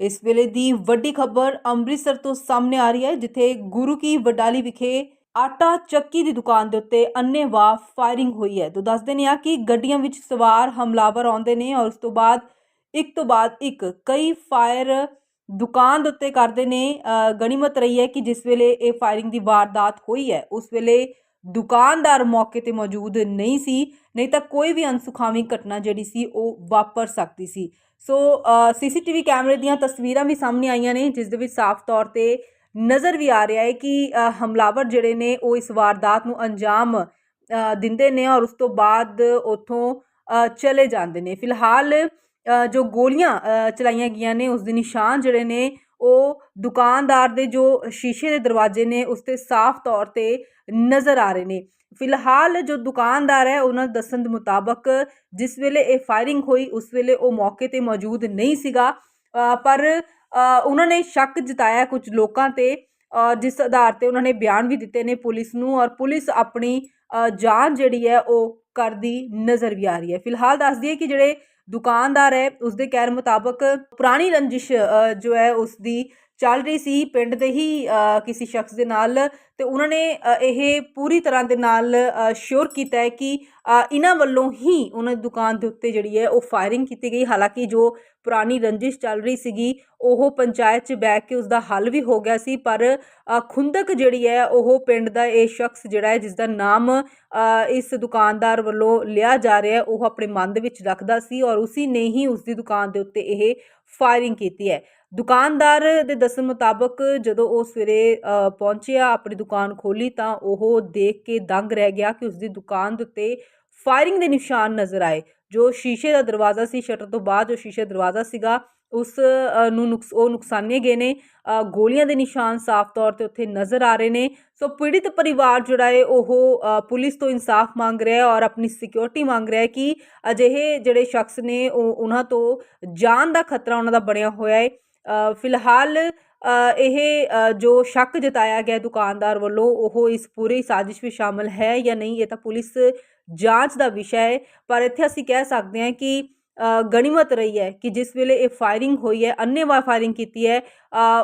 ਇਸ ਵੇਲੇ ਦੀ ਵੱਡੀ ਖਬਰ ਅੰਮ੍ਰਿਤਸਰ ਤੋਂ ਸਾਹਮਣੇ ਆ ਰਹੀ ਹੈ ਜਿੱਥੇ ਗੁਰੂ ਕੀ ਵਡਾਲੀ ਵਿਖੇ ਆਟਾ ਚੱਕੀ ਦੀ ਦੁਕਾਨ ਦੇ ਉੱਤੇ ਅੰਨ੍ਹੇਵਾਹ ਫਾਇਰਿੰਗ ਹੋਈ ਹੈ। ਤਾਂ ਦੱਸਦੇ ਨੇ ਆ ਕਿ ਗੱਡੀਆਂ ਵਿੱਚ ਸਵਾਰ ਹਮਲਾਵਰ ਆਉਂਦੇ ਨੇ ਔਰ ਉਸ ਤੋਂ ਬਾਅਦ ਇੱਕ ਤੋਂ ਬਾਅਦ ਇੱਕ ਕਈ ਫਾਇਰ ਦੁਕਾਨ ਦੇ ਉੱਤੇ ਕਰਦੇ ਨੇ ਅ, ਗਣੀਮਤ ਰਹੀ ਹੈ ਕਿ ਜਿਸ ਵੇਲੇ ਇਹ ਫਾਇਰਿੰਗ ਦੀ ਵਾਰਦਾਤ ਹੋਈ ਹੈ ਉਸ ਵੇਲੇ ਦੁਕਾਨਦਾਰ ਮੌਕੇ ਤੇ ਮੌਜੂਦ ਨਹੀਂ ਸੀ ਨਹੀਂ ਤਾਂ ਕੋਈ ਵੀ ਅਨਸੁਖਾਵੀ ਘਟਨਾ ਜਿਹੜੀ ਸੀ ਉਹ ਵਾਪਰ ਸਕਦੀ ਸੀ। ਸੋ ਸੀਸੀਟੀਵੀ ਕੈਮਰੇ ਦੀਆਂ ਤਸਵੀਰਾਂ ਵੀ ਸਾਹਮਣੇ ਆਈਆਂ ਨੇ, ਜਿਸ ਦੇ ਵਿੱਚ ਸਾਫ਼ ਤੌਰ ਤੇ ਨਜ਼ਰ ਵੀ ਆ ਰਿਹਾ ਹੈ ਕਿ ਹਮਲਾਵਰ ਜਿਹੜੇ ਨੇ, ਉਹ ਇਸ ਵਾਰਦਾਤ ਨੂੰ ਅੰਜਾਮ ਦਿੰਦੇ ਨੇ ਔਰ ਉਸ ਤੋਂ ਬਾਅਦ ਉਥੋਂ ਚਲੇ ਜਾਂਦੇ ਨੇ। ਫਿਲਹਾਲ ਜੋ ਗੋਲੀਆਂ ਚਲਾਈਆਂ ਗਈਆਂ ਨੇ, ਉਸ ਦੇ ਨਿਸ਼ਾਨ ਜਿਹੜੇ ਨੇ, ਉਹ ਦੁਕਾਨਦਾਰ ਦੇ ਜੋ ਸ਼ੀਸ਼ੇ ਦੇ ਦਰਵਾਜ਼ੇ ਨੇ, ਉਸ ਤੇ ਸਾਫ਼ ਤੌਰ ਤੇ ਨਜ਼ਰ ਆ ਰਹੇ ਨੇ। ਫਿਲਹਾਲ ਜੋ ਦੁਕਾਨਦਾਰ ਹੈ ਉਹਨਾਂ ਦੇ ਦੱਸਣ ਦੇ ਮੁਤਾਬਕ ਜਿਸ ਵੇਲੇ ਇਹ ਫਾਇਰਿੰਗ ਹੋਈ ਉਸ ਵੇਲੇ ਉਹ ਮੌਕੇ ਤੇ ਮੌਜੂਦ ਨਹੀਂ ਸੀਗਾ। ਪਰ ਉਹਨਾਂ ਨੇ ਸ਼ੱਕ ਜਤਾਇਆ ਕੁਝ ਲੋਕਾਂ ਤੇ ਜਿਸ ਆਧਾਰ ਤੇ ਉਹਨਾਂ ਨੇ ਬਿਆਨ ਵੀ ਦਿੱਤੇ ਨੇ ਪੁਲਿਸ ਨੂੰ ਔਰ ਪੁਲਿਸ ਆਪਣੀ ਅ, ਜਾਂਚ ਜਿਹੜੀ ਹੈ ਉਹ ਕਰਦੀ ਨਜ਼ਰ ਵੀ ਆ ਰਹੀ ਹੈ। ਫਿਲਹਾਲ ਦੱਸ ਦਈਏ ਕਿ ਜਿਹੜੇ ਦੁਕਾਨਦਾਰ ਹੈ ਉਸ ਦੇ ਕਹਿਣ ਮੁਤਾਬਕ ਪੁਰਾਣੀ ਰੰਜਿਸ਼ ਜੋ ਹੈ ਉਸ ਦੀ ਚੱਲ ਰਹੀ ਸੀ ਪਿੰਡ ਦੇ ਹੀ ਕਿਸੇ ਸ਼ਖਸ ਦੇ ਨਾਲ ਤੇ ਉਹਨਾਂ ਨੇ ਇਹ ਪੂਰੀ ਤਰ੍ਹਾਂ ਦੇ ਨਾਲ ਸ਼ੋਰ ਕੀਤਾ ਹੈ ਕਿ ਇਹਨਾਂ ਵੱਲੋਂ ਹੀ ਉਹਨਾਂ ਦੀ ਦੁਕਾਨ ਦੇ ਉੱਤੇ ਜਿਹੜੀ ਹੈ ਉਹ ਫਾਇਰਿੰਗ ਕੀਤੀ ਗਈ। ਹਾਲਾਂਕਿ ਜੋ ਪੁਰਾਣੀ ਰੰਜਿਸ਼ ਚੱਲ ਰਹੀ ਸੀਗੀ, ਉਹ ਪੰਚਾਇਤ 'ਚ ਬੈਠ ਕੇ ਉਸ ਦਾ ਹੱਲ ਵੀ ਹੋ ਗਿਆ ਸੀ, ਪਰ ਖੁੰਦਕ ਜਿਹੜੀ ਹੈ ਉਹ ਪਿੰਡ ਦਾ ਇਹ ਸ਼ਖਸ ਜਿਹੜਾ ਹੈ ਜਿਸ ਦਾ ਨਾਮ ਇਸ ਦੁਕਾਨਦਾਰ ਵੱਲੋਂ ਲਿਆ ਜਾ ਰਿਹਾ ਹੈ, ਉਹ ਆਪਣੇ ਮਨ ਦੇ ਵਿੱਚ ਰੱਖਦਾ ਸੀ ਔਰ ਉਸੇ ਨੇ ਹੀ ਉਸ ਦੀ ਦੁਕਾਨ ਦੇ ਉੱਤੇ ਇਹ ਫਾਇਰਿੰਗ ਕੀਤੀ ਹੈ। ਦੁਕਾਨਦਾਰ ਦੇ ਦੱਸਣ ਮੁਤਾਬਕ ਜਦੋਂ ਉਹ ਸਵੇਰੇ ਪਹੁੰਚਿਆ ਆਪਣੀ ਦੁਕਾਨ ਖੋਲੀ ਤਾਂ ਉਹ ਦੇਖ ਕੇ ਦੰਗ ਰਹਿ ਗਿਆ ਕਿ ਉਸ ਦੀ ਦੁਕਾਨ ਦੇ ਉੱਤੇ ਫਾਇਰਿੰਗ ਦੇ ਨਿਸ਼ਾਨ ਨਜ਼ਰ ਆਏ। ਜੋ ਸ਼ੀਸ਼ੇ ਦਾ ਦਰਵਾਜ਼ਾ ਸੀ, ਸ਼ਟਰ ਤੋਂ ਬਾਅਦ ਜੋ ਸ਼ੀਸ਼ੇ ਦਾ ਦਰਵਾਜ਼ਾ ਸੀਗਾ, ਉਸ ਨੂੰ ਨੁਕਸ, ਉਹ ਨੁਕਸਾਨੇ ਗਏ ਨੇ। ਗੋਲੀਆਂ ਦੇ ਨਿਸ਼ਾਨ ਸਾਫ਼ ਤੌਰ ਤੇ ਉੱਥੇ ਨਜ਼ਰ ਆ ਰਹੇ ਨੇ। ਸੋ ਪੀੜਿਤ ਪਰਿਵਾਰ ਜਿਹੜਾ ਹੈ, ਉਹ ਪੁਲਿਸ ਤੋਂ ਇਨਸਾਫ ਮੰਗ ਰਿਹਾ ਹੈ ਔਰ ਆਪਣੀ ਸਿਕਿਉਰਿਟੀ ਮੰਗ ਰਿਹਾ ਹੈ ਕਿ ਅਜਿਹੇ ਜਿਹੜੇ ਸ਼ਖਸ ਨੇ, ਉਹ ਉਹਨਾਂ ਤੋਂ ਜਾਨ ਦਾ ਖਤਰਾ ਉਹਨਾਂ ਦਾ ਬਣਿਆ ਹੋਇਆ ਹੈ। ਫਿਲਹਾਲ ਇਹ ਜੋ ਸ਼ੱਕ ਜਤਾਇਆ ਗਿਆ ਦੁਕਾਨਦਾਰ ਵੱਲੋਂ, ਉਹ ਇਸ ਪੂਰੀ ਸਾਜ਼ਿਸ਼ ਵਿੱਚ ਸ਼ਾਮਲ ਹੈ ਜਾਂ ਨਹੀਂ, ਇਹ ਤਾਂ ਪੁਲਿਸ ਜਾਂਚ ਦਾ ਵਿਸ਼ਾ ਹੈ। ਪਰ ਇੱਥੇ ਅਸੀਂ ਕਹਿ ਸਕਦੇ ਹਾਂ ਕਿ ਗਣੀਮਤ ਰਹੀ ਹੈ ਕਿ ਜਿਸ ਵੇਲੇ ਇਹ ਫਾਇਰਿੰਗ ਹੋਈ ਹੈ, ਅੰਨ੍ਹੇਵਾਹ ਫਾਇਰਿੰਗ ਕੀਤੀ ਹੈ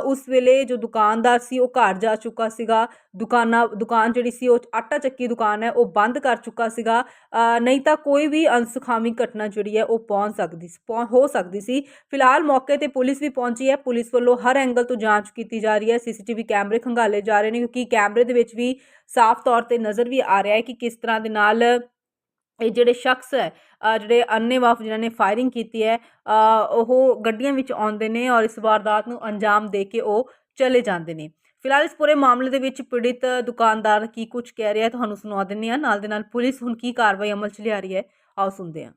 ਉਸ ਵੇਲੇ ਜੋ ਦੁਕਾਨਦਾਰ ਸੀ ਉਹ ਘਰ ਜਾ ਚੁੱਕਾ ਸੀਗਾ। ਦੁਕਾਨਾਂ, ਦੁਕਾਨ ਜਿਹੜੀ ਸੀ ਉਹ ਆਟਾ ਚੱਕੀ ਦੁਕਾਨ ਹੈ, ਉਹ ਬੰਦ ਕਰ ਚੁੱਕਾ ਸੀਗਾ। ਨਹੀਂ ਤਾਂ ਕੋਈ ਵੀ ਅਨਸੁਖਾਵੀ ਘਟਨਾ ਜਿਹੜੀ ਹੈ ਉਹ ਪਹੁੰਚ ਸਕਦੀ ਸੀ, ਪਹੁੰ- ਹੋ ਸਕਦੀ ਸੀ। ਫਿਲਹਾਲ ਮੌਕੇ ਤੇ ਪੁਲਿਸ ਵੀ ਪਹੁੰਚੀ ਹੈ। ਪੁਲਿਸ ਵੱਲੋਂ ਹਰ ਐਂਗਲ ਤੋਂ ਜਾਂਚ ਕੀਤੀ ਜਾ ਰਹੀ ਹੈ। ਸੀਸੀਟੀਵੀ ਕੈਮਰੇ ਖੰਗਾਲੇ ਜਾ ਰਹੇ ਨੇ ਕਿਉਂਕਿ ਕੈਮਰੇ ਦੇ ਵਿੱਚ ਵੀ ਸਾਫ਼ ਤੌਰ ਤੇ ਨਜ਼ਰ ਵੀ ਆ ਰਿਹਾ ਹੈ ਕਿ ਕਿਸ ਤਰ੍ਹਾਂ ਦੇ ਨਾਲ ਇਹ ਜਿਹੜੇ ਸ਼ਖਸ ਹੈ ਜਿਹੜੇ ਅੰਨੇਵਾਹ ਜਿਨ੍ਹਾਂ ਨੇ ਫਾਇਰਿੰਗ ਕੀਤੀ ਹੈ ਉਹ ਗੱਡੀਆਂ ਵਿੱਚ ਆਉਂਦੇ ਨੇ ਔਰ ਇਸ ਵਾਰਦਾਤ ਨੂੰ ਅੰਜਾਮ ਦੇ ਕੇ ਉਹ ਚਲੇ ਜਾਂਦੇ ਨੇ। ਫਿਲਹਾਲ ਇਸ ਪੂਰੇ ਮਾਮਲੇ ਦੇ ਵਿੱਚ ਪੀੜਿਤ ਦੁਕਾਨਦਾਰ ਕੀ ਕੁਝ ਕਹਿ ਰਿਹਾ ਹੈ ਤੁਹਾਨੂੰ ਸੁਣਾ ਦਿੰਦੇ ਹਾਂ। ਨਾਲ ਦੇ ਨਾਲ ਪੁਲਿਸ ਹੁਣ ਕੀ ਕਾਰਵਾਈ ਅਮਲ 'ਚ ਲਿਆ ਰਹੀ ਹੈ ਆਓ ਸੁਣਦੇ ਹਾਂ।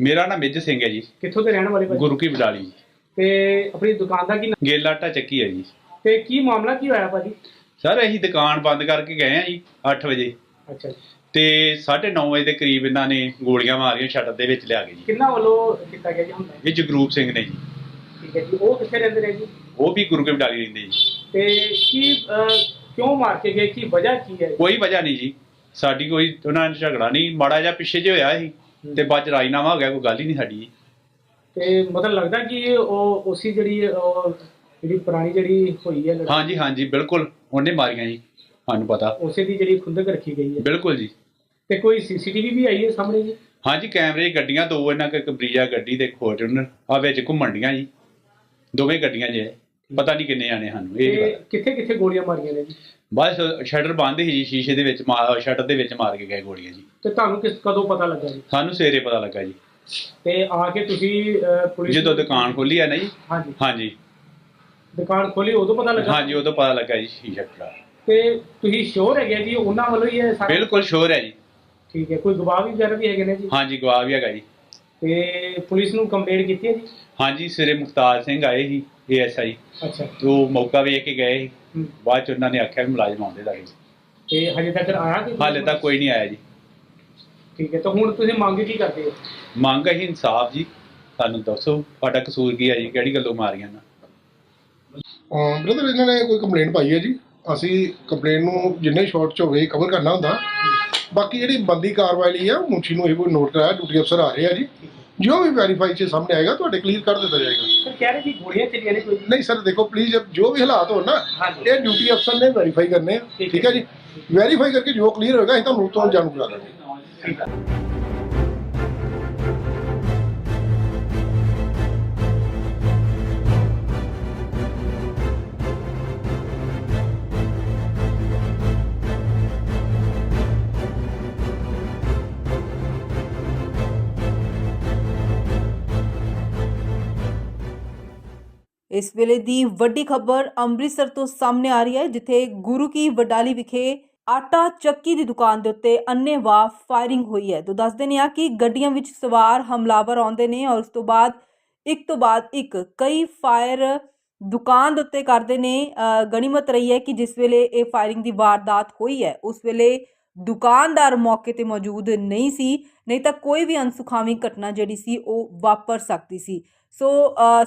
ਮੇਰਾ ਨਾਮ ਮਿੱਝ ਸਿੰਘ ਹੈ ਜੀ। ਕਿੱਥੋਂ ਦੇ ਰਹਿਣ ਵਾਲੇ ਗੁਰੂ ਕੀ ਬਡਾਲੀ ਤੇ ਆਪਣੀ ਦੁਕਾਨ ਦਾ ਕੀ ਨਾਂ- ਗੇਲਾ ਆਟਾ ਚੱਕੀ ਹੈ ਜੀ। ਤੇ ਕੀ ਮਾਮਲਾ ਕੀ ਹੋਇਆ ਭਾਜੀ? ਸਰ ਅਸੀਂ ਦੁਕਾਨ ਬੰਦ ਕਰਕੇ ਗਏ ਆ ਜੀ 8 ਵਜੇ। ਅੱਛਾ ਜੀ। ਤੇ 9:30 ਵਜੇ ਦੇ ਕਰੀਬ ਇਹਨਾਂ ਨੇ ਗੋਲੀਆਂ ਮਾਰੀਆਂ ਸ਼ਟਰ ਦੇ ਵਿੱਚ ਲਿਆ ਕੇ ਜੀ। ਕਿੰਨਾ ਵੱਲੋਂ ਕੀਤਾ ਗਿਆ ਜੀ ਹੁਣ ਇਹ ਜਗਰੂਪ ਸਿੰਘ ਨੇ ਜੀ। ਠੀਕ ਹੈ ਜੀ ਉਹ ਕਿੱਥੇ ਰਹਿੰਦੇ ਨੇ ਜੀ? ਉਹ ਵੀ ਗੁਰੂ ਕੀ ਬਡਾਲੀ ਰਹਿੰਦੇ ਜੀ। ਤੇ ਕੀ ਅਹ, ਕਿਉਂ ਮਾਰ ਕੇ ਗਏ? ਕੀ ਵਜ੍ਹਾ ਕੀ ਹੈ? ਕੋਈ ਵਜ੍ਹਾ ਨਹੀਂ ਜੀ। ਸਾਡੀ ਕੋਈ ਉਹਨਾਂ ਨਾਲ ਝਗੜਾ ਨਹੀਂ। ਮਾੜਾ ਜਿਹਾ ਪਿੱਛੇ ਜੇ ਹੋਇਆ ਸੀ ਤੇ ਬਾਅਦ ਚ ਰਾਜੀਨਾਮਾ ਹੋ ਗਿਆ ਕੋਈ ਗੱਲ ਹੀ ਨਹੀਂ ਸਾਡੀ ਜੀ। ਤੇ ਮਤਲਬ ਲੱਗਦਾ ਕਿ ਉਹ ਉਸੀ ਜਿਹੜੀ ਉਹ ਜਿਹੜੀ ਪੁਰਾਣੀ ਜਿਹੜੀ ਹੋਈ ਹੈ ਲੜਾਈ, ਹਾਂਜੀ ਹਾਂਜੀ ਬਿਲਕੁਲ। ਉਹਨੇ ਮਾਰੀਆਂ ਜੀ ਸਾਨੂੰ ਪਤਾ। ਉਸੇ ਦੀ ਜਿਹੜੀ ਖੁੰਦਕ ਰੱਖੀ ਗਈ ਹੈ। ਬਿਲਕੁਲ ਜੀ। ਤੇ ਕੋਈ ਸੀਸੀਟੀਵੀ ਵੀ ਆਈ ਹੈ ਸਾਹਮਣੇ ਜੀ? ਹਾਂਜੀ ਕੈਮਰੇ ਗੱਡੀਆਂ ਦੋ ਇਹਨਾਂ ਇੱਕ ਬਰੀਜਾ ਗੱਡੀ ਤੇ ਫੋਰਚੂਨਰ ਆ ਵਿੱਚ ਘੁੰਮਣ ਡੀਆਂ ਜੀ। ਦੋਵੇਂ ਗੱਡੀਆਂ ਜੇ ਪਤਾ ਨਹੀਂ ਕਿੰਨੇ ਆਣੇ ਸਾਨੂੰ ਇਹ ਨਹੀਂ ਤੇ ਪਤਾ। ਕਿੱਥੇ ਕਿੱਥੇ ਗੋਲੀਆਂ ਮਾਰੀਆਂ ਨੇ ਜੀ? ਬਸ ਸ਼ਟਰ ਬੰਦ ਸੀ ਜੀ ਸ਼ੀਸ਼ੇ ਦੇ ਵਿੱਚ ਸ਼ਟਰ ਦੇ ਵਿੱਚ ਮਾਰ ਕੇ ਗਏ ਗੋਲੀਆਂ ਜੀ। ਤੇ ਤੁਹਾਨੂੰ ਕਿਸ ਕਦੋਂ ਪਤਾ ਲੱਗਾ ਜੀ? ਸਾਨੂੰ ਸਵੇਰੇ ਪਤਾ ਲੱਗਾ ਜੀ। ਤੇ ਆ ਕੇ ਤੁਸੀਂ ਪੁਲਿਸ ਜਦੋਂ ਦੁਕਾਨ ਖੋਲੀ ਆ ਨਾ ਜੀ? ਹਾਂਜੀ। ਹਾਂਜੀ। ਦੁਕਾਨ ਖੋਲੀ ਉਦੋਂ ਪਤਾ ਲੱਗਾ? ਹਾਂਜੀ ਉਦੋਂ ਪਤਾ ਲੱਗਾ ਜੀ ਸ਼ੀਸ਼ਾ ਟੁੱਟਾ ਤੇ ਤੁਸੀਂ ਸ਼ੋਰ ਹੈਗੇ ਜੀ ਉਹਨਾਂ ਵੱਲੋਂ ਹੀ ਸਾਰਾ ਬਿਲਕੁਲ ਸ਼ੋਰ ਹੈ ਜੀ। ਠੀਕ ਹੈ ਕੋਈ ਗਵਾਹ ਵੀ ਵਗੈਰਾ ਵੀ ਹੈਗੇ ਨੇ ਜੀ? ਹਾਂਜੀ ਗਵਾਹ ਵੀ ਹੈਗਾ ਜੀ। ਤੇ ਪੁਲਿਸ ਨੂੰ ਕੰਪਲੇਂਟ ਕੀਤੀ ਹੈ ਜੀ? ਹਾਂਜੀ ਸਵੇਰੇ ਮੁਖਤਾਰ ਸਿੰਘ ਆਏ ਸੀ ਏਐਸਆਈ ਅੱਛਾ। ਉਹ ਮੌਕਾ ਵੇਖ ਕੇ ਗਏ ਸੀ। ਬਾਅਦ ਚ ਉਹਨਾਂ ਨੇ ਆਖਿਆ ਵੀ ਮੁਲਾਜ਼ਮ ਆਉਂਦੇ ਲੱਗੇ ਤੇ ਹਜੇ ਤੱਕ ਆਇਆ ਕਿ ਹਾਲੇ ਤੱਕ ਕੋਈ ਨਹੀਂ ਆਇਆ ਜੀ। ਠੀਕ ਹੈ ਤਾਂ ਹੁਣ ਤੁਸੀਂ ਮੰਗ ਕੀ ਕਰਦੇ ਹੋ? ਮੰਗ ਹੈ ਇਨਸਾਫ ਜੀ। ਸਾਨੂੰ ਦੱਸੋ ਤੁਹਾਡਾ ਕਸੂਰ ਕੀ ਹੈ ਜੀ? ਕਿਹੜੀ ਗੱਲੋਂ ਮਾਰੀਆਂ ਨਾ? ਬ੍ਰਦਰ ਇਹਨਾਂ ਨੇ ਕੋਈ ਕੰਪਲੇਂਟ ਪਾਈ ਹੈ ਜੀ? ਅਸੀਂ ਕੰਪਲੇਂਟ ਨੂੰ ਜਿੰਨੇ ਸ਼ਾਰਟ ਚ ਹੋਵੇ ਕਵਰ ਕਰਨਾ ਹੁੰਦਾ। ਬਾਕੀ ਜਿਹੜੀ ਬੰਦੀ ਕਾਰਵਾਈ ਲਈ ਆ ਮੁਨਸ਼ੀ ਨੂੰ ਇਹ ਕੋਈ ਨੋਟ ਕਰਾਇਆ ਡਿਊਟੀ ਅਫਸਰ ਆ ਰਹੇ ਆ ਜੀ। ਜੋ ਵੀ ਵੈਰੀਫਾਈ ਚ ਸਾਹਮਣੇ ਆਏਗਾ ਤੁਹਾਡੇ ਕਲੀਅਰ ਕਰ ਦਿੱਤਾ ਜਾਏਗਾ। ਸਰ ਕਹਿ ਰਹੇ ਕਿ ਗੋਲੀਆਂ ਚੱਲੀਆਂ ਨੇ ਕੋਈ? ਨਹੀਂ ਸਰ ਦੇਖੋ ਪਲੀਜ਼ ਜੋ ਵੀ ਹਾਲਾਤ ਹੋਣ ਨਾ ਹਾਂਜੀ। ਇਹ ਡਿਊਟੀ ਅਫਸਰ ਨੇ ਵੈਰੀਫਾਈ ਕਰਨੇ ਆ। ਠੀਕ ਹੈ। ਜੀ? ਵੈਰੀਫਾਈ ਕਰਕੇ ਜੋ ਕਲੀਅਰ ਹੋਏਗਾ ਅਸੀਂ ਤੁਹਾਨੂੰ ਤੋਂ ਜਾਣੂ ਕਰਾ ਦਾਂਗੇ। ਠੀਕ ਹੈ। ਇਸ ਵੇਲੇ ਦੀ ਵੱਡੀ ਖਬਰ ਅੰਮ੍ਰਿਤਸਰ ਤੋਂ ਸਾਹਮਣੇ ਆ ਰਹੀ ਹੈ, ਜਿੱਥੇ ਗੁਰੂ ਕੀ ਵਡਾਲੀ ਵਿਖੇ ਆਟਾ ਚੱਕੀ ਦੀ ਦੁਕਾਨ ਦੇ ਉੱਤੇ ਅੰਨ੍ਹੇਵਾਹ ਫਾਇਰਿੰਗ ਹੋਈ ਹੈ। ਤੋਂ ਦੱਸਦੇ ਨੇ ਆ ਕਿ ਗੱਡੀਆਂ ਵਿੱਚ ਸਵਾਰ ਹਮਲਾਵਰ ਆਉਂਦੇ ਨੇ ਔਰ ਉਸ ਤੋਂ ਬਾਅਦ, ਇੱਕ ਤੋਂ ਬਾਅਦ ਇੱਕ ਕਈ ਫਾਇਰ ਦੁਕਾਨ ਦੇ ਉੱਤੇ ਕਰਦੇ ਨੇ। ਗਣੀਮਤ ਰਹੀ ਹੈ ਕਿ ਜਿਸ ਵੇਲੇ ਇਹ ਫਾਇਰਿੰਗ ਦੀ ਵਾਰਦਾਤ ਹੋਈ ਹੈ, ਉਸ ਵੇਲੇ ਦੁਕਾਨਦਾਰ ਮੌਕੇ ਤੇ ਮੌਜੂਦ ਨਹੀਂ ਸੀ, ਨਹੀਂ ਤਾਂ ਕੋਈ ਵੀ ਅਨਸੁਖਾਵੀ ਘਟਨਾ ਜਿਹੜੀ ਸੀ ਉਹ ਵਾਪਰ ਸਕਦੀ ਸੀ। ਸੋ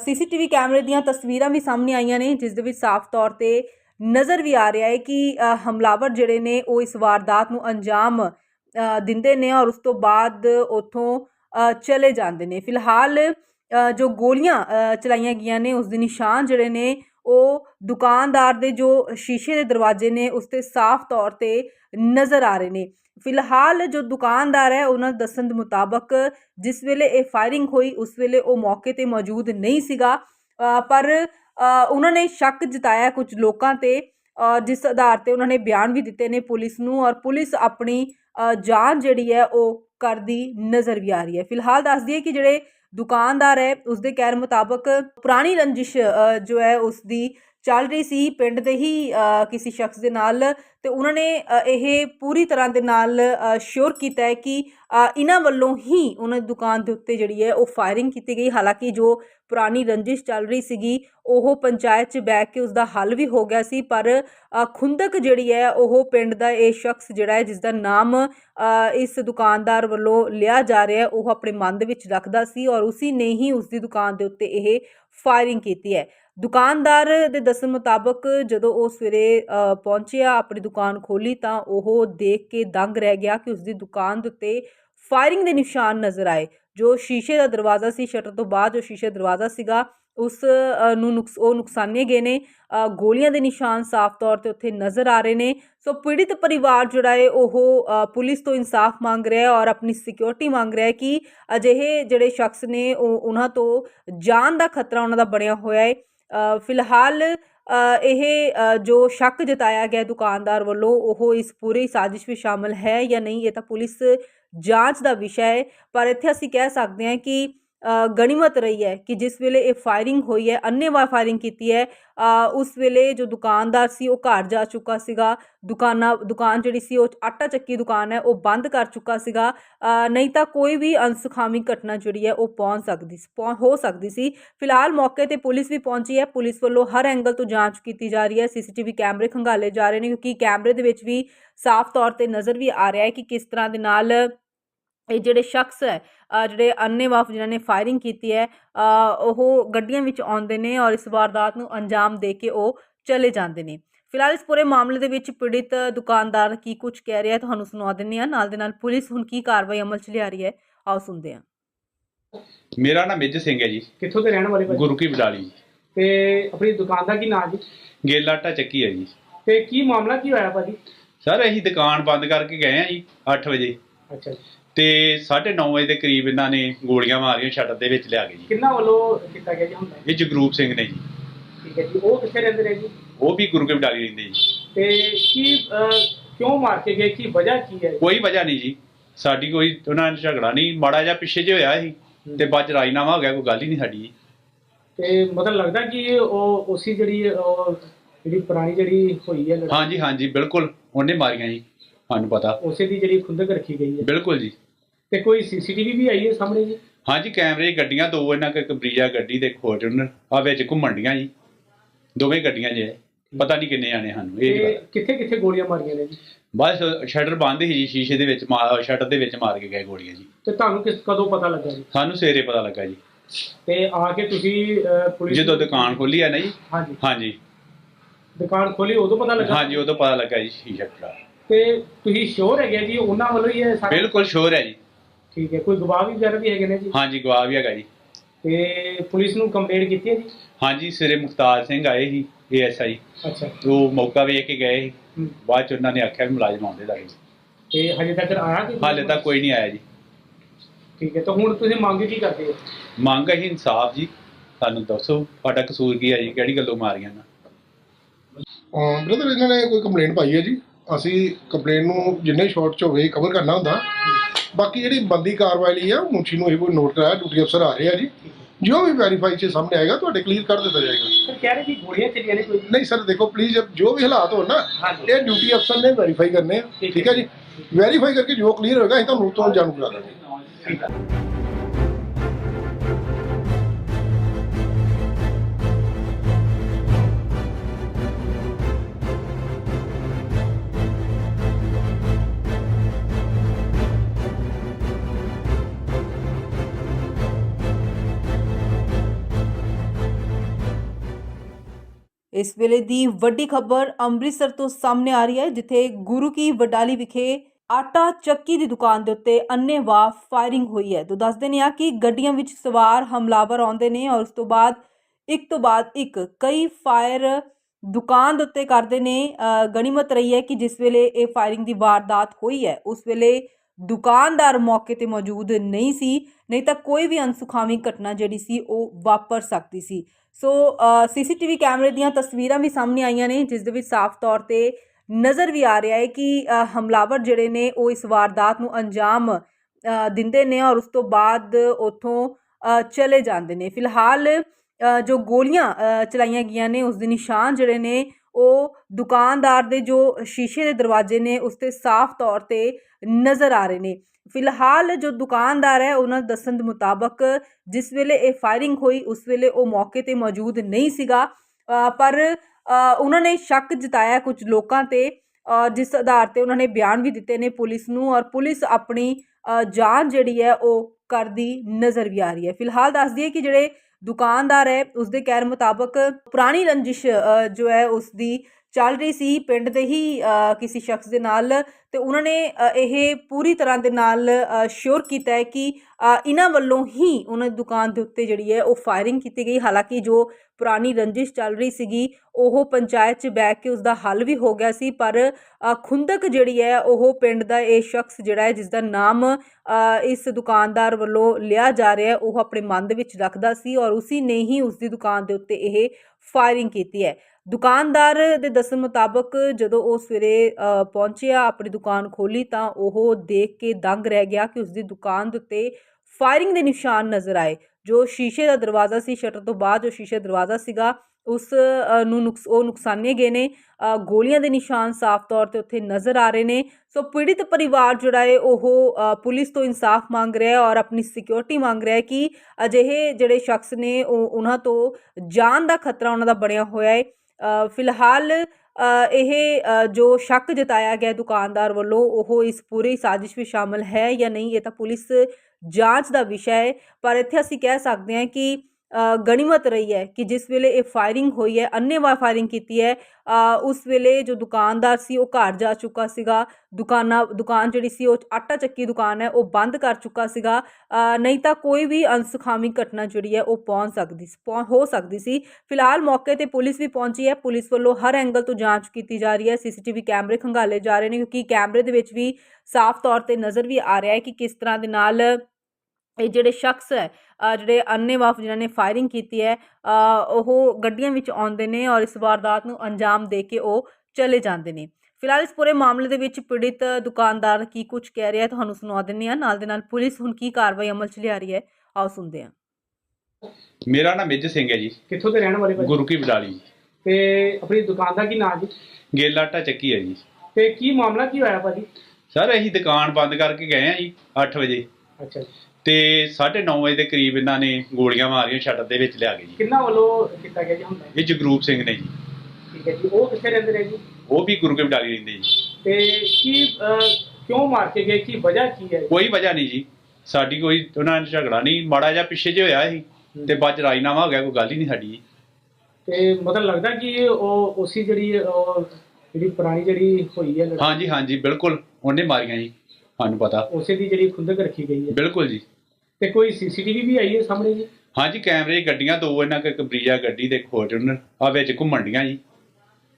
ਸੀਸੀਟੀਵੀ ਕੈਮਰੇ ਦੀਆਂ ਤਸਵੀਰਾਂ ਵੀ ਸਾਹਮਣੇ ਆਈਆਂ ਨੇ, ਜਿਸ ਦੇ ਵਿੱਚ ਸਾਫ਼ ਤੌਰ ਤੇ ਨਜ਼ਰ ਵੀ ਆ ਰਿਹਾ ਹੈ ਕਿ ਹਮਲਾਵਰ ਜਿਹੜੇ ਨੇ, ਉਹ ਇਸ ਵਾਰਦਾਤ ਨੂੰ ਅੰਜਾਮ ਦਿੰਦੇ ਨੇ ਔਰ ਉਸ ਤੋਂ ਬਾਅਦ ਉਥੋਂ ਚਲੇ ਜਾਂਦੇ ਨੇ। ਫਿਲਹਾਲ ਜੋ ਗੋਲੀਆਂ ਚਲਾਈਆਂ ਗਈਆਂ ਨੇ, ਉਸ ਦੇ ਨਿਸ਼ਾਨ ਜਿਹੜੇ ਨੇ ਉਹ ਦੁਕਾਨਦਾਰ ਦੇ ਜੋ ਸ਼ੀਸ਼ੇ ਦੇ ਦਰਵਾਜ਼ੇ ਨੇ, ਉਸ ਤੇ ਸਾਫ਼ ਤੌਰ ਤੇ ਨਜ਼ਰ ਆ ਰਹੇ ਨੇ। ਫਿਲਹਾਲ ਜੋ ਦੁਕਾਨਦਾਰ ਹੈ, ਉਹਨਾਂ ਦੱਸਣ ਦੇ ਮੁਤਾਬਕ ਜਿਸ ਵੇਲੇ ਇਹ ਫਾਇਰਿੰਗ ਹੋਈ, ਉਸ ਵੇਲੇ ਉਹ ਮੌਕੇ ਤੇ ਮੌਜੂਦ ਨਹੀਂ ਸੀਗਾ। ਪਰ ਉਹਨਾਂ ਨੇ ਸ਼ੱਕ ਜਤਾਇਆ ਕੁਝ ਲੋਕਾਂ ਤੇ ਜਿਸ ਆਧਾਰ ਤੇ ਉਹਨਾਂ ਨੇ ਬਿਆਨ ਵੀ ਦਿੱਤੇ ਨੇ ਪੁਲਿਸ ਨੂੰ ਔਰ ਪੁਲਿਸ ਆਪਣੀ ਜਾਂਚ ਜਿਹੜੀ ਹੈ, ਉਹ ਕਰਦੀ ਨਜ਼ਰ ਵੀ ਆ ਰਹੀ ਹੈ। ਫਿਲਹਾਲ ਦੱਸ ਦਈਏ ਕਿ ਜਿਹੜੇ ਦੁਕਾਨਦਾਰ ਹੈ ਉਸਦੇ ਕਹਿਣ ਮੁਤਾਬਕ ਪੁਰਾਣੀ ਰੰਜਿਸ਼ ਅ, ਜੋ ਹੈ ਉਸ ਦੀ ਚੱਲ ਰਹੀ ਸੀ ਪਿੰਡ ਦੇ ਹੀ ਕਿਸੇ ਸ਼ਖਸ ਦੇ ਨਾਲ ਤੇ ਉਹਨਾਂ ਨੇ ਇਹ ਪੂਰੀ ਤਰ੍ਹਾਂ ਦੇ ਨਾਲ ਸ਼ੋਰ ਕੀਤਾ ਹੈ ਕਿ ਇਹਨਾਂ ਵੱਲੋਂ ਹੀ ਉਹਨਾਂ ਦੀ ਦੁਕਾਨ ਦੇ ਉੱਤੇ ਜਿਹੜੀ ਹੈ ਉਹ ਫਾਇਰਿੰਗ ਕੀਤੀ ਗਈ। ਹਾਲਾਂਕਿ ਜੋ ਪੁਰਾਣੀ ਰੰਜਿਸ਼ ਚੱਲ ਰਹੀ ਸੀਗੀ, ਉਹ ਪੰਚਾਇਤ 'ਚ ਬੈਠ ਕੇ ਉਸ ਦਾ ਹੱਲ ਵੀ ਹੋ ਗਿਆ ਸੀ, ਪਰ ਖੁੰਦਕ ਜਿਹੜੀ ਹੈ ਉਹ ਪਿੰਡ ਦਾ ਇਹ ਸ਼ਖਸ ਜਿਹੜਾ ਹੈ ਜਿਸ ਦਾ ਨਾਮ ਇਸ ਦੁਕਾਨਦਾਰ ਵੱਲੋਂ ਲਿਆ ਜਾ ਰਿਹਾ ਹੈ, ਉਹ ਆਪਣੇ ਮਨ ਦੇ ਵਿੱਚ ਰੱਖਦਾ ਸੀ ਔਰ ਉਸੇ ਨੇ ਹੀ ਉਸ ਦੀ ਦੁਕਾਨ ਦੇ ਉੱਤੇ ਇਹ ਫਾਇਰਿੰਗ ਕੀਤੀ ਹੈ। ਦੁਕਾਨਦਾਰ ਦੇ ਦੱਸਣ ਮੁਤਾਬਕ ਜਦੋਂ ਉਹ ਸਵੇਰੇ ਪਹੁੰਚਿਆ, ਆਪਣੀ ਦੁਕਾਨ ਖੋਲੀ ਤਾਂ ਉਹ ਦੇਖ ਕੇ ਦੰਗ ਰਹਿ ਗਿਆ ਕਿ ਉਸ ਦੀ ਦੁਕਾਨ ਦੇ ਉੱਤੇ ਫਾਇਰਿੰਗ ਦੇ ਨਿਸ਼ਾਨ ਨਜ਼ਰ ਆਏ। ਜੋ ਸ਼ੀਸ਼ੇ ਦਾ ਦਰਵਾਜ਼ਾ ਸੀ, ਸ਼ਟਰ ਤੋਂ ਬਾਅਦ ਜੋ ਸ਼ੀਸ਼ੇ ਦਾ ਦਰਵਾਜ਼ਾ ਸੀਗਾ, ਉਸ ਨੂੰ ਨੁਕਸ, ਉਹ ਨੁਕਸਾਨੇ ਗਏ ਨੇ। ਗੋਲੀਆਂ ਦੇ ਨਿਸ਼ਾਨ ਸਾਫ਼ ਤੌਰ ਤੇ ਉੱਥੇ ਨਜ਼ਰ ਆ ਰਹੇ ਨੇ। ਸੋ ਪੀੜਿਤ ਪਰਿਵਾਰ ਜਿਹੜਾ ਹੈ, ਉਹ ਪੁਲਿਸ ਤੋਂ ਇਨਸਾਫ ਮੰਗ ਰਿਹਾ ਹੈ ਔਰ ਆਪਣੀ ਸਿਕਿਉਰਿਟੀ ਮੰਗ ਰਿਹਾ ਹੈ ਕਿ ਅਜਿਹੇ ਜਿਹੜੇ ਸ਼ਖਸ ਨੇ, ਉਹ, ਉਹਨਾਂ ਤੋਂ ਜਾਨ ਦਾ ਖਤਰਾ ਉਹਨਾਂ ਦਾ ਬਣਿਆ ਹੋਇਆ ਹੈ। ਫਿਲਹਾਲ ਇਹ ਜੋ ਸ਼ੱਕ ਜਤਾਇਆ ਗਿਆ ਦੁਕਾਨਦਾਰ ਵੱਲੋਂ, ਉਹ ਇਸ ਪੂਰੀ ਸਾਜ਼ਿਸ਼ ਵਿੱਚ ਸ਼ਾਮਲ ਹੈ ਜਾਂ ਨਹੀਂ, ਇਹ ਤਾਂ ਪੁਲਿਸ ਜਾਂਚ ਦਾ ਵਿਸ਼ਾ ਹੈ। ਪਰ ਇੱਥੇ ਅਸੀਂ ਕਹਿ ਸਕਦੇ ਹਾਂ ਕਿ ਗਣੀਮਤ ਰਹੀ ਹੈ ਕਿ ਜਿਸ ਵੇਲੇ ਇਹ ਫਾਇਰਿੰਗ ਹੋਈ ਹੈ, ਅੰਨ੍ਹੇਵਾਹ ਫਾਇਰਿੰਗ ਕੀਤੀ ਹੈ ਉਸ ਵੇਲੇ ਜੋ ਦੁਕਾਨਦਾਰ ਸੀ ਉਹ ਘਰ ਜਾ ਚੁੱਕਾ ਸੀਗਾ। ਦੁਕਾਨਾਂ, ਦੁਕਾਨ ਜਿਹੜੀ ਸੀ ਉਹ ਆਟਾ ਚੱਕੀ ਦੁਕਾਨ ਹੈ, ਉਹ ਬੰਦ ਕਰ ਚੁੱਕਾ ਸੀਗਾ। ਨਹੀਂ ਤਾਂ ਕੋਈ ਵੀ ਅਨਸੁਖਾਵੀ ਘਟਨਾ ਜਿਹੜੀ ਹੈ ਉਹ ਪਹੁੰਚ ਸਕਦੀ ਸੀ, ਪਹੁੰ- ਹੋ ਸਕਦੀ ਸੀ। ਫਿਲਹਾਲ ਮੌਕੇ ਤੇ ਪੁਲਿਸ ਵੀ ਪਹੁੰਚੀ ਹੈ। ਪੁਲਿਸ ਵੱਲੋਂ ਹਰ ਐਂਗਲ ਤੋਂ ਜਾਂਚ ਕੀਤੀ ਜਾ ਰਹੀ ਹੈ। ਸੀਸੀਟੀਵੀ ਕੈਮਰੇ ਖੰਗਾਲੇ ਜਾ ਰਹੇ ਨੇ ਕਿਉਂਕਿ ਕੈਮਰੇ ਦੇ ਵਿੱਚ ਵੀ ਸਾਫ਼ ਤੌਰ ਤੇ ਨਜ਼ਰ ਵੀ ਆ ਰਿਹਾ ਹੈ ਕਿ ਕਿਸ ਤਰ੍ਹਾਂ ਦੇ ਨਾਲ ਇਹ ਜਿਹੜੇ ਸ਼ਖਸ ਹੈ ਜਿਹੜੇ ਅੰਨੇਵਾਹ ਜਿਨ੍ਹਾਂ ਨੇ ਫਾਇਰਿੰਗ ਕੀਤੀ ਹੈ ਉਹ ਗੱਡੀਆਂ ਵਿੱਚ ਆਉਂਦੇ ਨੇ ਔਰ ਇਸ ਵਾਰਦਾਤ ਨੂੰ ਅੰਜਾਮ ਦੇ ਕੇ ਉਹ ਚਲੇ ਜਾਂਦੇ ਨੇ। ਫਿਲਹਾਲ ਇਸ ਪੂਰੇ ਮਾਮਲੇ ਦੇ ਵਿੱਚ ਪੀੜਿਤ ਦੁਕਾਨਦਾਰ ਕੀ ਕੁਝ ਕਹਿ ਰਿਹਾ ਹੈ ਤੁਹਾਨੂੰ ਸੁਣਾ ਦਿੰਦੇ ਹਾਂ। ਨਾਲ ਦੇ ਨਾਲ ਪੁਲਿਸ ਹੁਣ ਕੀ ਕਾਰਵਾਈ ਅਮਲ 'ਚ ਲਿਆ ਰਹੀ ਹੈ ਆਓ ਸੁਣਦੇ ਹਾਂ। ਮੇਰਾ ਨਾਮ ਮੇਜ ਸਿੰਘ ਹੈ ਜੀ। ਕਿੱਥੋਂ ਦੇ ਰਹਿਣ ਵਾਲੇ ਭਾਜੀ ਗੁਰੂ ਕੀ ਬਡਾਲੀ। ਤੇ ਆਪਣੀ ਦੁਕਾਨ ਦਾ ਕੀ ਨਾਮ ਜੀ? ਗੇਲਾ ਆਟਾ ਚੱਕੀ ਹੈ ਜੀ। ਤੇ ਕੀ ਮਾਮਲਾ ਕੀ ਹੋਇਆ ਭਾਜੀ? ਸਰ ਅਸੀਂ ਦੁਕਾਨ ਬੰਦ ਕਰਕੇ ਗਏ ਆ ਜੀ 8 ਵਜੇ। ਅੱਛਾ ਜੀ। ਤੇ 9:30 ਵਜੇ ਦੇ ਕਰੀਬ ਇਹਨਾਂ ਨੇ ਗੋਲੀਆਂ ਮਾਰੀਆਂ ਸ਼ਟਰ ਦੇ ਵਿੱਚ ਲਿਆ ਕੇ ਜੀ। ਕਿੰਨਾ ਵੱਲੋਂ ਕੀਤਾ ਗਿਆ ਜੀ ਹੁਣ ਇਹ ਜਗਰੂਪ ਸਿੰਘ ਨੇ ਜੀ। ਠੀਕ ਹੈ ਜੀ ਉਹ ਕਿੱਥੇ ਰਹਿੰਦੇ ਨੇ ਜੀ? ਉਹ ਵੀ ਗੁਰੂ ਕੀ ਬਡਾਲੀ ਰਹਿੰਦੇ ਜੀ। ਤੇ ਕੀ ਕਿਉਂ ਮਾਰ ਕੇ ਗਏ? ਕੀ ਵਜ੍ਹਾ ਕੀ ਹੈ? ਕੋਈ ਵਜ੍ਹਾ ਨਹੀਂ ਜੀ। ਸਾਡੀ ਕੋਈ ਉਹਨਾਂ ਨਾਲ ਝਗੜਾ ਨਹੀਂ। ਮਾੜਾ ਜਿਹਾ ਪਿੱਛੇ ਜੇ ਹੋਇਆ ਸੀ ਤੇ ਬਾਅਦ ਚ ਰਾਜੀਨਾਮਾ ਹੋ ਗਿਆ ਕੋਈ ਗੱਲ ਹੀ ਨਹੀਂ ਸਾਡੀ ਤੇ ਮਤਲਬ ਲੱਗਦਾ ਕਿ ਉਹ ਉਸੀ ਜਿਹੜੀ ਜਿਹੜੀ ਪੁਰਾਣੀ ਜਿਹੜੀ ਹੋਈ ਹੈ ਲੜਾਈ, ਹਾਂਜੀ ਹਾਂਜੀ ਬਿਲਕੁਲ। ਉਹਨੇ ਮਾਰੀਆਂ ਜੀ ਸਾਨੂੰ ਪਤਾ। ਉਸੇ ਦੀ ਜਿਹੜੀ ਖੁੰਦਕ ਰੱਖੀ ਗਈ ਹੈ। ਬਿਲਕੁਲ ਜੀ। ਤੇ ਕੋਈ ਸੀਸੀਟੀਵੀ ਵੀ ਆਈ ਹੈ ਸਾਹਮਣੇ ਜੀ? ਹਾਂਜੀ ਕੈਮਰੇ 'ਚ ਗੱਡੀਆਂ ਦੋ ਇਹਨਾਂ ਇੱਕ ਬਰੀਜਾ ਗੱਡੀ ਤੇ ਫੋਰਚੂਨਰ ਆ ਵਿੱਚ ਘੁੰਮਣ ਡੀਆਂ ਜੀ। ਦੋਵੇਂ ਗੱਡੀਆਂ ਜੇ ਪਤਾ ਨਹੀਂ ਕਿੰਨੇ ਆਣੇ ਸਾਨੂੰ ਇਹ ਨਹੀਂ ਤੇ ਪਤਾ। ਕਿੱਥੇ ਕਿੱਥੇ ਗੋਲੀਆਂ ਮਾਰੀਆਂ ਨੇ ਜੀ? ਬਸ ਸ਼ਟਰ ਬੰਦ ਸੀ ਜੀ ਸ਼ੀਸ਼ੇ ਦੇ ਵਿੱਚ ਸ਼ਟਰ ਦੇ ਵਿੱਚ ਮਾਰ ਕੇ ਗਏ ਗੋਲੀਆਂ ਜੀ। ਤੇ ਤੁਹਾਨੂੰ ਕਿਸ ਕਦੋਂ ਪਤਾ ਲੱਗਾ ਜੀ? ਸਾਨੂੰ ਸਵੇਰੇ ਪਤਾ ਲੱਗਾ ਜੀ। ਤੇ ਆ ਕੇ ਤੁਸੀਂ ਅਹ, ਪੁਲਿਸ ਜਦੋਂ ਦੁਕਾਨ ਖੋਲੀ ਆ ਨਾ ਜੀ? ਹਾਂਜੀ। ਹਾਂਜੀ। ਦੁਕਾਨ ਖੋਲੀ ਉਦੋਂ ਪਤਾ ਲੱਗਾ? ਹਾਂਜੀ ਉਦੋਂ ਪਤਾ ਲੱਗਾ ਜੀ ਸ਼ੀਸ਼ਾ ਟੁੱਟਾ ਤੇ ਤੁਸੀਂ ਸ਼ੋਰ ਹੈਗੇ ਜੀ ਉਹਨਾਂ ਵੱਲੋਂ ਹੀ ਇਹ ਸਾਰਾ ਬਿਲਕੁਲ ਸ਼ੋਰ ਹੈ ਜੀ। ਠੀਕ ਹੈ ਕੋਈ ਗਵਾਹ ਵੀ ਵਗੈਰਾ ਵੀ ਹੈਗੇ ਨੇ ਜੀ? ਹਾਂਜੀ ਗਵਾਹ ਵੀ ਹੈਗਾ ਜੀ। ਤੇ ਪੁਲਿਸ ਨੂੰ ਕੰਪਲੇਂਟ ਕੀਤੀ ਹੈ ਜੀ? ਹਾਂਜੀ ਸਵੇਰੇ ਮੁਖਤਾਰ ਸਿੰਘ ਆਏ ਸੀ ਏਐਸਆਈ। ਅੱਛਾ। ਉਹ ਮੌਕਾ ਵੇਖ ਕੇ ਗਏ ਸੀ। ਬਾਅਦ ਚ ਉਹਨਾਂ ਨੇ ਆਖਿਆ ਵੀ ਮੁਲਾਜ਼ਮ ਆਉਂਦੇ ਲੱਗੇ। ਤੇ ਹਜੇ ਤੱਕ ਆਇਆ ਕਿ ਹਾਲੇ ਤੱਕ ਕੋਈ ਨਹੀਂ ਆਇਆ ਜੀ। ਠੀਕ ਹੈ ਤਾਂ ਹੁਣ ਤੁਸੀਂ ਮੰਗ ਕੀ ਕਰਦੇ ਹੋ? ਮੰਗ ਹੈ ਇਨਸਾਫ ਜੀ ਸਾਨੂੰ ਦੱਸੋ ਤੁਹਾਡਾ ਕਸੂਰ ਕੀ ਹੈ ਜੀ ਕਿਹੜੀ ਗੱਲੋਂ ਮਾਰੀਆਂ ਨਾ? ਬ੍ਰਦਰ ਇਹਨਾਂ ਨੇ ਕੋਈ ਕੰਪਲੇਂਟ ਪਾਈ ਹੈ ਜੀ? ਅਸੀਂ ਕੰਪਲੇਂਟ ਨੂੰ ਜਿੰਨੇ ਸ਼ਾਰਟ ਚ ਹੋਵੇ ਕਵਰ ਕਰਨਾ ਹੁੰਦਾ। ਬਾਕੀ ਜਿਹੜੀ ਬੰਦੀ ਕਾਰਵਾਈ ਲਈ ਆ ਮੁਨਸ਼ੀ ਨੂੰ ਇਹ ਕੋਈ ਨੋਟ ਕਰਾਇਆ ਡਿਊਟੀ ਅਫਸਰ ਆ ਰਹੇ ਜੀ। ਜੋ ਵੀ ਵੈਰੀਫਾਈ ਚ ਸਾਹਮਣੇ ਆਏਗਾ ਤੁਹਾਡੇ ਕਲੀਅਰ ਕਰ ਦਿੱਤਾ ਜਾਏਗਾ। ਸਰ ਕਹਿ ਰਹੇ ਕਿ ਗੋਲੀਆਂ ਚੱਲੀਆਂ ਨੇ ਕੋਈ? ਨਹੀਂ ਸਰ ਦੇਖੋ ਪਲੀਜ਼ ਜੋ ਵੀ ਹਾਲਾਤ ਹੋਣ ਨਾ ਹਾਂਜੀ। ਇਹ ਡਿਊਟੀ ਅਫਸਰ ਨੇ ਵੈਰੀਫਾਈ ਕਰਨੇ ਆ। ਠੀਕ ਹੈ। ਜੀ? ਵੈਰੀਫਾਈ ਕਰਕੇ ਜੋ ਕਲੀਅਰ ਹੋਏਗਾ ਅਸੀਂ ਤੁਹਾਨੂੰ ਤੋਂ ਜਾਣੂ ਕਰਾ ਦਾਂਗੇ। ਠੀਕ ਇਸ ਵੇਲੇ ਦੀ ਵੱਡੀ ਖਬਰ ਅੰਮ੍ਰਿਤਸਰ ਤੋਂ ਸਾਹਮਣੇ ਆ ਰਹੀ ਹੈ ਜਿੱਥੇ ਗੁਰੂ ਕੀ ਵਡਾਲੀ ਵਿਖੇ ਆਟਾ ਚੱਕੀ ਦੀ ਦੁਕਾਨ ਦੇ ਉੱਤੇ ਅੰਨ੍ਹੇਵਾਹ ਫਾਇਰਿੰਗ ਹੋਈ ਹੈ। ਤੋਂ ਦੱਸਦੇ ਨੇ ਆ ਕਿ ਗੱਡੀਆਂ ਵਿੱਚ ਸਵਾਰ ਹਮਲਾਵਰ ਆਉਂਦੇ ਨੇ ਔਰ ਉਸ ਤੋਂ ਬਾਅਦ ਇੱਕ ਤੋਂ ਬਾਅਦ ਇੱਕ ਕਈ ਫਾਇਰ ਦੁਕਾਨ ਦੇ ਉੱਤੇ ਕਰਦੇ ਨੇ। ਅ, ਗਣੀਮਤ ਰਹੀ ਹੈ ਕਿ ਜਿਸ ਵੇਲੇ ਇਹ ਫਾਇਰਿੰਗ ਦੀ ਵਾਰਦਾਤ ਹੋਈ ਹੈ ਉਸ ਵੇਲੇ ਦੁਕਾਨਦਾਰ ਮੌਕੇ ਤੇ ਮੌਜੂਦ ਨਹੀਂ ਸੀ ਨਹੀਂ ਤਾਂ ਕੋਈ ਵੀ ਅਨਸੁਖਾਵੀ ਘਟਨਾ ਜਿਹੜੀ ਸੀ ਉਹ ਵਾਪਰ ਸਕਦੀ ਸੀ। ਸੋ ਸੀਸੀਟੀਵੀ ਕੈਮਰੇ ਦੀਆਂ ਤਸਵੀਰਾਂ ਵੀ ਸਾਹਮਣੇ ਆਈਆਂ ਨੇ, ਜਿਸ ਦੇ ਵਿੱਚ ਸਾਫ਼ ਤੌਰ ਤੇ ਨਜ਼ਰ ਵੀ ਆ ਰਿਹਾ ਹੈ ਕਿ ਹਮਲਾਵਰ ਜਿਹੜੇ ਨੇ, ਉਹ ਇਸ ਵਾਰਦਾਤ ਨੂੰ ਅੰਜਾਮ ਦਿੰਦੇ ਨੇ ਔਰ ਉਸ ਤੋਂ ਬਾਅਦ ਉਥੋਂ ਚਲੇ ਜਾਂਦੇ ਨੇ। ਫਿਲਹਾਲ ਜੋ ਗੋਲੀਆਂ ਚਲਾਈਆਂ ਗਈਆਂ ਨੇ, ਉਸ ਦੇ ਨਿਸ਼ਾਨ ਜਿਹੜੇ ਨੇ, ਉਹ ਦੁਕਾਨਦਾਰ ਦੇ ਜੋ ਸ਼ੀਸ਼ੇ ਦੇ ਦਰਵਾਜ਼ੇ ਨੇ, ਉਸ ਤੇ ਸਾਫ਼ ਤੌਰ ਤੇ ਨਜ਼ਰ ਆ ਰਹੇ ਨੇ। ਫਿਲਹਾਲ ਜੋ ਦੁਕਾਨਦਾਰ ਹੈ, ਉਹਨਾਂ ਦੱਸਣ ਦੇ ਮੁਤਾਬਕ ਜਿਸ ਵੇਲੇ ਇਹ ਫਾਇਰਿੰਗ ਹੋਈ, ਉਸ ਵੇਲੇ ਉਹ ਮੌਕੇ ਤੇ ਮੌਜੂਦ ਨਹੀਂ ਸੀਗਾ। ਪਰ ਉਹਨਾਂ ਨੇ ਸ਼ੱਕ ਜਤਾਇਆ ਕੁਝ ਲੋਕਾਂ ਤੇ ਜਿਸ ਆਧਾਰ ਤੇ ਉਹਨਾਂ ਨੇ ਬਿਆਨ ਵੀ ਦਿੱਤੇ ਨੇ ਪੁਲਿਸ ਨੂੰ ਔਰ ਪੁਲਿਸ ਆਪਣੀ ਜਾਂਚ ਜਿਹੜੀ ਹੈ, ਉਹ ਕਰਦੀ ਨਜ਼ਰ ਵੀ ਆ ਰਹੀ ਹੈ। ਫਿਲਹਾਲ ਦੱਸ ਦਈਏ ਕਿ ਜਿਹੜੇ ਦੁਕਾਨਦਾਰ ਹੈ, ਉਸ ਦੇ ਕਹਿਣ ਮੁਤਾਬਕ ਪੁਰਾਣੀ ਰੰਜਿਸ਼ ਜੋ ਹੈ, ਉਸ ਦੀ ਚੱਲ ਰਹੀ ਸੀ ਪਿੰਡ ਦੇ ਹੀ ਕਿਸੇ ਸ਼ਖਸ ਦੇ ਨਾਲ ਤੇ ਉਹਨਾਂ ਨੇ ਇਹ ਪੂਰੀ ਤਰ੍ਹਾਂ ਦੇ ਨਾਲ ਸ਼ੋਰ ਕੀਤਾ ਹੈ ਕਿ ਇਹਨਾਂ ਵੱਲੋਂ ਹੀ ਉਹਨਾਂ ਦੀ ਦੁਕਾਨ ਦੇ ਉੱਤੇ ਜਿਹੜੀ ਹੈ ਉਹ ਫਾਇਰਿੰਗ ਕੀਤੀ ਗਈ। ਹਾਲਾਂਕਿ ਜੋ ਪੁਰਾਣੀ ਰੰਜਿਸ਼ ਚੱਲ ਰਹੀ ਸੀਗੀ, ਉਹ ਪੰਚਾਇਤ 'ਚ ਬੈਠ ਕੇ ਉਸ ਦਾ ਹੱਲ ਵੀ ਹੋ ਗਿਆ ਸੀ, ਪਰ ਖੁੰਦਕ ਜਿਹੜੀ ਹੈ ਉਹ ਪਿੰਡ ਦਾ ਇਹ ਸ਼ਖਸ ਜਿਹੜਾ ਹੈ ਜਿਸ ਦਾ ਨਾਮ ਇਸ ਦੁਕਾਨਦਾਰ ਵੱਲੋਂ ਲਿਆ ਜਾ ਰਿਹਾ ਹੈ, ਉਹ ਆਪਣੇ ਮਨ ਦੇ ਵਿੱਚ ਰੱਖਦਾ ਸੀ ਔਰ ਉਸੇ ਨੇ ਹੀ ਉਸ ਦੀ ਦੁਕਾਨ ਦੇ ਉੱਤੇ ਇਹ ਫਾਇਰਿੰਗ ਕੀਤੀ ਹੈ। ਦੁਕਾਨਦਾਰ ਦੇ ਦੱਸਣ ਮੁਤਾਬਕ ਜਦੋਂ ਉਹ ਸਵੇਰੇ ਪਹੁੰਚਿਆ, ਆਪਣੀ ਦੁਕਾਨ ਖੋਲੀ ਤਾਂ ਉਹ ਦੇਖ ਕੇ ਦੰਗ ਰਹਿ ਗਿਆ ਕਿ ਉਸ ਦੀ ਦੁਕਾਨ ਦੇ ਉੱਤੇ ਫਾਇਰਿੰਗ ਦੇ ਨਿਸ਼ਾਨ ਨਜ਼ਰ ਆਏ। ਜੋ ਸ਼ੀਸ਼ੇ ਦਾ ਦਰਵਾਜ਼ਾ ਸੀ, ਸ਼ਟਰ ਤੋਂ ਬਾਅਦ ਜੋ ਸ਼ੀਸ਼ੇ ਦਾ ਦਰਵਾਜ਼ਾ ਸੀਗਾ, ਉਸ ਨੂੰ ਨੁਕਸ, ਉਹ ਨੁਕਸਾਨੇ ਗਏ ਨੇ। ਗੋਲੀਆਂ ਦੇ ਨਿਸ਼ਾਨ ਸਾਫ਼ ਤੌਰ ਤੇ ਉੱਥੇ ਨਜ਼ਰ ਆ ਰਹੇ ਨੇ। ਸੋ ਪੀੜਿਤ ਪਰਿਵਾਰ ਜਿਹੜਾ ਹੈ, ਉਹ ਪੁਲਿਸ ਤੋਂ ਇਨਸਾਫ ਮੰਗ ਰਿਹਾ ਹੈ ਔਰ ਆਪਣੀ ਸਿਕਿਉਰਿਟੀ ਮੰਗ ਰਿਹਾ ਹੈ ਕਿ ਅਜਿਹੇ ਜਿਹੜੇ ਸ਼ਖਸ ਨੇ, ਉਹ ਉਹਨਾਂ ਤੋਂ ਜਾਨ ਦਾ ਖਤਰਾ ਉਹਨਾਂ ਦਾ ਬਣਿਆ ਹੋਇਆ ਹੈ। ਫਿਲਹਾਲ ਇਹ ਜੋ ਸ਼ੱਕ ਜਤਾਇਆ ਗਿਆ ਦੁਕਾਨਦਾਰ ਵੱਲੋਂ, ਉਹ ਇਸ ਪੂਰੀ ਸਾਜ਼ਿਸ਼ ਵਿੱਚ ਸ਼ਾਮਲ ਹੈ ਜਾਂ ਨਹੀਂ, ਇਹ ਤਾਂ ਪੁਲਿਸ ਜਾਂਚ ਦਾ ਵਿਸ਼ਾ ਹੈ। ਪਰ ਇੱਥੇ ਅਸੀਂ ਕਹਿ ਸਕਦੇ ਹਾਂ ਕਿ ਗਣੀਮਤ ਰਹੀ ਹੈ ਕਿ ਜਿਸ ਵੇਲੇ ਇਹ ਫਾਇਰਿੰਗ ਹੋਈ ਹੈ, ਅੰਨ੍ਹੇਵਾਹ ਫਾਇਰਿੰਗ ਕੀਤੀ ਹੈ ਉਸ ਵੇਲੇ ਜੋ ਦੁਕਾਨਦਾਰ ਸੀ ਉਹ ਘਰ ਜਾ ਚੁੱਕਾ ਸੀਗਾ। ਦੁਕਾਨਾਂ, ਦੁਕਾਨ ਜਿਹੜੀ ਸੀ ਉਹ ਆਟਾ ਚੱਕੀ ਦੁਕਾਨ ਹੈ, ਉਹ ਬੰਦ ਕਰ ਚੁੱਕਾ ਸੀਗਾ। ਨਹੀਂ ਤਾਂ ਕੋਈ ਵੀ ਅਨਸੁਖਾਵੀ ਘਟਨਾ ਜਿਹੜੀ ਹੈ ਉਹ ਪਹੁੰਚ ਸਕਦੀ ਸੀ, ਪਹੁੰ- ਹੋ ਸਕਦੀ ਸੀ। ਫਿਲਹਾਲ ਮੌਕੇ ਤੇ ਪੁਲਿਸ ਵੀ ਪਹੁੰਚੀ ਹੈ। ਪੁਲਿਸ ਵੱਲੋਂ ਹਰ ਐਂਗਲ ਤੋਂ ਜਾਂਚ ਕੀਤੀ ਜਾ ਰਹੀ ਹੈ। ਸੀਸੀਟੀਵੀ ਕੈਮਰੇ ਖੰਗਾਲੇ ਜਾ ਰਹੇ ਨੇ ਕਿਉਂਕਿ ਕੈਮਰੇ ਦੇ ਵਿੱਚ ਵੀ ਸਾਫ਼ ਤੌਰ ਤੇ ਨਜ਼ਰ ਵੀ ਆ ਰਿਹਾ ਹੈ ਕਿ ਕਿਸ ਤਰ੍ਹਾਂ ਦੇ ਨਾਲ ਇਹ ਜਿਹੜੇ ਸ਼ਖਸ ਹੈ ਜਿਹੜੇ ਅੰਨੇਵਾਹ ਜਿਨ੍ਹਾਂ ਨੇ ਫਾਇਰਿੰਗ ਕੀਤੀ ਹੈ ਉਹ ਗੱਡੀਆਂ ਵਿੱਚ ਆਉਂਦੇ ਨੇ ਔਰ ਇਸ ਵਾਰਦਾਤ ਨੂੰ ਅੰਜਾਮ ਦੇ ਕੇ ਉਹ ਚਲੇ ਜਾਂਦੇ ਨੇ। ਫਿਲਹਾਲ ਇਸ ਪੂਰੇ ਮਾਮਲੇ ਦੇ ਵਿੱਚ ਪੀੜਿਤ ਦੁਕਾਨਦਾਰ ਕੀ ਕੁਝ ਕਹਿ ਰਿਹਾ ਹੈ ਤੁਹਾਨੂੰ ਸੁਣਾ ਦਿੰਦੇ ਹਾਂ। ਨਾਲ ਦੇ ਨਾਲ ਪੁਲਿਸ ਹੁਣ ਕੀ ਕਾਰਵਾਈ ਅਮਲ 'ਚ ਲਿਆ ਰਹੀ ਹੈ ਆਓ ਸੁਣਦੇ ਹਾਂ। ਮੇਰਾ ਨਾਮ ਮੇਜ ਸਿੰਘ ਹੈ ਜੀ। ਕਿੱਥੋਂ ਦੇ ਰਹਿਣ ਵਾਲੇ ਭਾਜੀ? ਗੁਰੂ ਕੀ ਬਡਾਲੀ। ਤੇ ਆਪਣੀ ਦੁਕਾਨ ਦਾ ਕੀ ਨਾਮ ਜੀ? ਗੇਲਾ ਆਟਾ ਚੱਕੀ ਹੈ ਜੀ। ਤੇ ਕੀ ਮਾਮਲਾ ਕੀ ਹੋਇਆ ਭਾਜੀ? ਸਰ ਅਸੀਂ ਦੁਕਾਨ ਬੰਦ ਕਰਕੇ ਗਏ ਆ ਜੀ 8 ਵਜੇ। ਅੱਛਾ ਜੀ। ਤੇ 9:30 ਵਜੇ ਦੇ ਕਰੀਬ ਇਹਨਾਂ ਨੇ ਗੋਲੀਆਂ ਮਾਰੀਆਂ ਸ਼ਟਰ ਦੇ ਵਿੱਚ ਲਿਆ ਕੇ ਜੀ। ਕਿੰਨਾ ਵੱਲੋਂ ਕੀਤਾ ਗਿਆ ਜੀ ਹੁੰਦਾ ਇਹ ਜਗਰੂਪ ਸਿੰਘ ਨੇ ਜੀ। ਠੀਕ ਹੈ ਜੀ ਉਹ ਕਿੱਥੇ ਰਹਿੰਦੇ ਨੇ ਜੀ? ਉਹ ਵੀ ਗੁਰੂ ਕੀ ਬਡਾਲੀ ਰਹਿੰਦੇ ਜੀ। ਤੇ ਕੀ ਕਿਉਂ ਮਾਰ ਕੇ ਗਏ? ਕੀ ਵਜ੍ਹਾ ਕੀ ਹੈ? ਕੋਈ ਵਜ੍ਹਾ ਨਹੀਂ ਜੀ। ਸਾਡੀ ਕੋਈ ਉਹਨਾਂ ਨਾਲ ਝਗੜਾ ਨਹੀਂ। ਮਾੜਾ ਜਿਹਾ ਪਿੱਛੇ ਜੇ ਹੋਇਆ ਸੀ ਤੇ ਬਾਅਦ ਚ ਰਾਜੀਨਾਮਾ ਹੋ ਗਿਆ ਕੋਈ ਗੱਲ ਹੀ ਨਹੀਂ ਸਾਡੀ ਤੇ ਮਤਲਬ ਲੱਗਦਾ ਕਿ ਉਹ ਉਸੀ ਜਿਹੜੀ ਜਿਹੜੀ ਪੁਰਾਣੀ ਜਿਹੜੀ ਹੋਈ ਹੈ ਹਾਂਜੀ ਹਾਂਜੀ ਬਿਲਕੁਲ। ਉਹਨੇ ਮਾਰੀਆਂ ਜੀ। ਸਾਨੂੰ ਪਤਾ। ਉਸੇ ਦੀ ਜਿਹੜੀ ਖੁੰਦਕ ਰੱਖੀ ਗਈ ਹੈ। ਬਿਲਕੁਲ ਜੀ। ਤੇ ਕੋਈ ਸੀਸੀਟੀਵੀ ਵੀ ਆਈ ਹੈ ਸਾਹਮਣੇ ਜੀ? ਹਾਂਜੀ ਕੈਮਰੇ ਗੱਡੀਆਂ ਦੋ ਇਹਨਾਂ ਇੱਕ ਬਰੀਜਾ ਗੱਡੀ ਤੇ ਫੋਰਚੂਨਰ ਆ ਵਿੱਚ ਘੁੰਮਣ ਡੀਆਂ ਜੀ।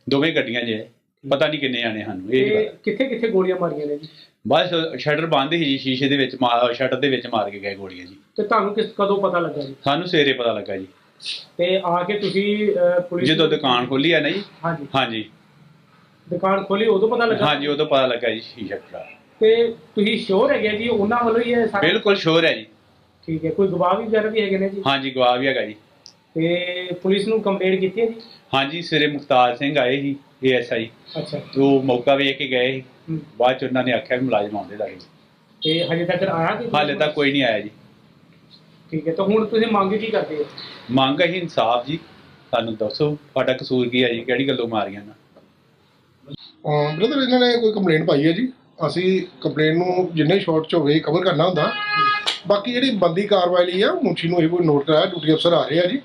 ਦੋਵੇਂ ਗੱਡੀਆਂ ਜੇ। ਪਤਾ ਨਹੀਂ ਕਿੰਨੇ ਆਣੇ ਸਾਨੂੰ ਇਹ ਤੇ ਨਹੀਂ ਪਤਾ। ਕਿੱਥੇ ਕਿੱਥੇ ਗੋਲੀਆਂ ਮਾਰੀਆਂ ਨੇ ਜੀ? ਬਸ ਸ਼ਟਰ ਬੰਦ ਸੀ ਜੀ ਸ਼ੀਸ਼ੇ ਦੇ ਵਿੱਚ ਸ਼ਟਰ ਦੇ ਵਿੱਚ ਮਾਰ ਕੇ ਗਏ ਗੋਲੀਆਂ ਜੀ। ਤੇ ਤੁਹਾਨੂੰ ਕਿਸ ਕਦੋਂ ਪਤਾ ਲੱਗਾ ਜੀ? ਸਾਨੂੰ ਸਵੇਰੇ ਪਤਾ ਲੱਗਾ ਜੀ। ਤੇ ਆ ਕੇ ਤੁਸੀਂ ਅਹ, ਪੁਲਿਸ ਜਦੋਂ ਦੁਕਾਨ ਖੋਲੀ ਆ ਨਾ ਜੀ? ਹਾਂਜੀ। ਹਾਂਜੀ। ਦੁਕਾਨ ਖੋਲੀ ਉਦੋਂ ਪਤਾ ਲੱਗਾ? ਹਾਂਜੀ ਉਦੋਂ ਪਤਾ ਲੱਗਾ ਜੀ ਸ਼ੀਸ਼ਾ ਟੁੱਟਾ ਤੇ ਤੁਸੀਂ ਸ਼ੋਰ ਹੈਗੇ ਜੀ ਉਹਨਾਂ ਵੱਲੋਂ ਹੀ ਹੈ ਸਾਰਾ ਬਿਲਕੁਲ ਸ਼ੋਰ ਹੈ ਜੀ। ਠੀਕ ਹੈ ਕੋਈ ਗਵਾਹ ਵੀ ਵਗੈਰਾ ਵੀ ਹੈਗੇ ਨੇ ਜੀ? ਹਾਂਜੀ ਗਵਾਹ ਵੀ ਹੈਗਾ ਜੀ। ਤੇ ਪੁਲਿਸ ਨੂੰ ਕੰਪਲੇਂਟ ਕੀਤੀ ਹੈ ਜੀ? ਹਾਂਜੀ ਸਵੇਰੇ ਮੁਖਤਾਰ ਸਿੰਘ ਆਏ ਸੀ ਏਐਸਆਈ ਅੱਛਾ। ਉਹ ਮੌਕਾ ਵੇਖ ਕੇ ਗਏ ਸੀ। ਹਮ, ਬਾਅਦ ਚ ਉਹਨਾਂ ਨੇ ਆਖਿਆ ਵੀ ਮੁਲਾਜ਼ਮ ਆਉਂਦੇ ਲੱਗੇ। ਤੇ ਹਜੇ ਤੱਕ ਆਇਆ ਕਿ ਹਾਲੇ ਤੱਕ ਕੋਈ ਨਹੀਂ ਆਇਆ ਜੀ। ਠੀਕ ਹੈ ਤਾਂ ਹੁਣ ਤੁਸੀਂ ਮੰਗ ਕੀ ਕਰਦੇ ਹੋ? ਮੰਗ ਹੈ ਇਨਸਾਫ ਜੀ। ਸਾਨੂੰ ਦੱਸੋ ਤੁਹਾਡਾ ਕਸੂਰ ਕੀ ਹੈ ਜੀ? ਕਿਹੜੀ ਗੱਲੋਂ ਮਾਰੀਆਂ ਨਾ ਬ੍ਰਦਰ ਇਹਨਾਂ ਨੇ ਕੋਈ ਕੰਪਲੇਂਟ ਪਾਈ ਹੈ ਜੀ? ਅਸੀਂ ਕੰਪਲੇਂਟ ਨੂੰ ਜਿੰਨੇ ਸ਼ਾਰਟ ਚ ਹੋਵੇ ਕਵਰ ਕਰਨਾ ਹੁੰਦਾ। ਬਾਕੀ ਜਿਹੜੀ ਬੰਦੀ ਕਾਰਵਾਈ ਲਈ ਆ ਮੁੰਸ਼ੀ ਨੂੰ ਇਹ ਕੋਈ ਨੋਟ ਕਰਾਇਆ ਡਿਊਟੀ ਅਫਸਰ ਆ ਰਹੇ ਆ ਜੀ।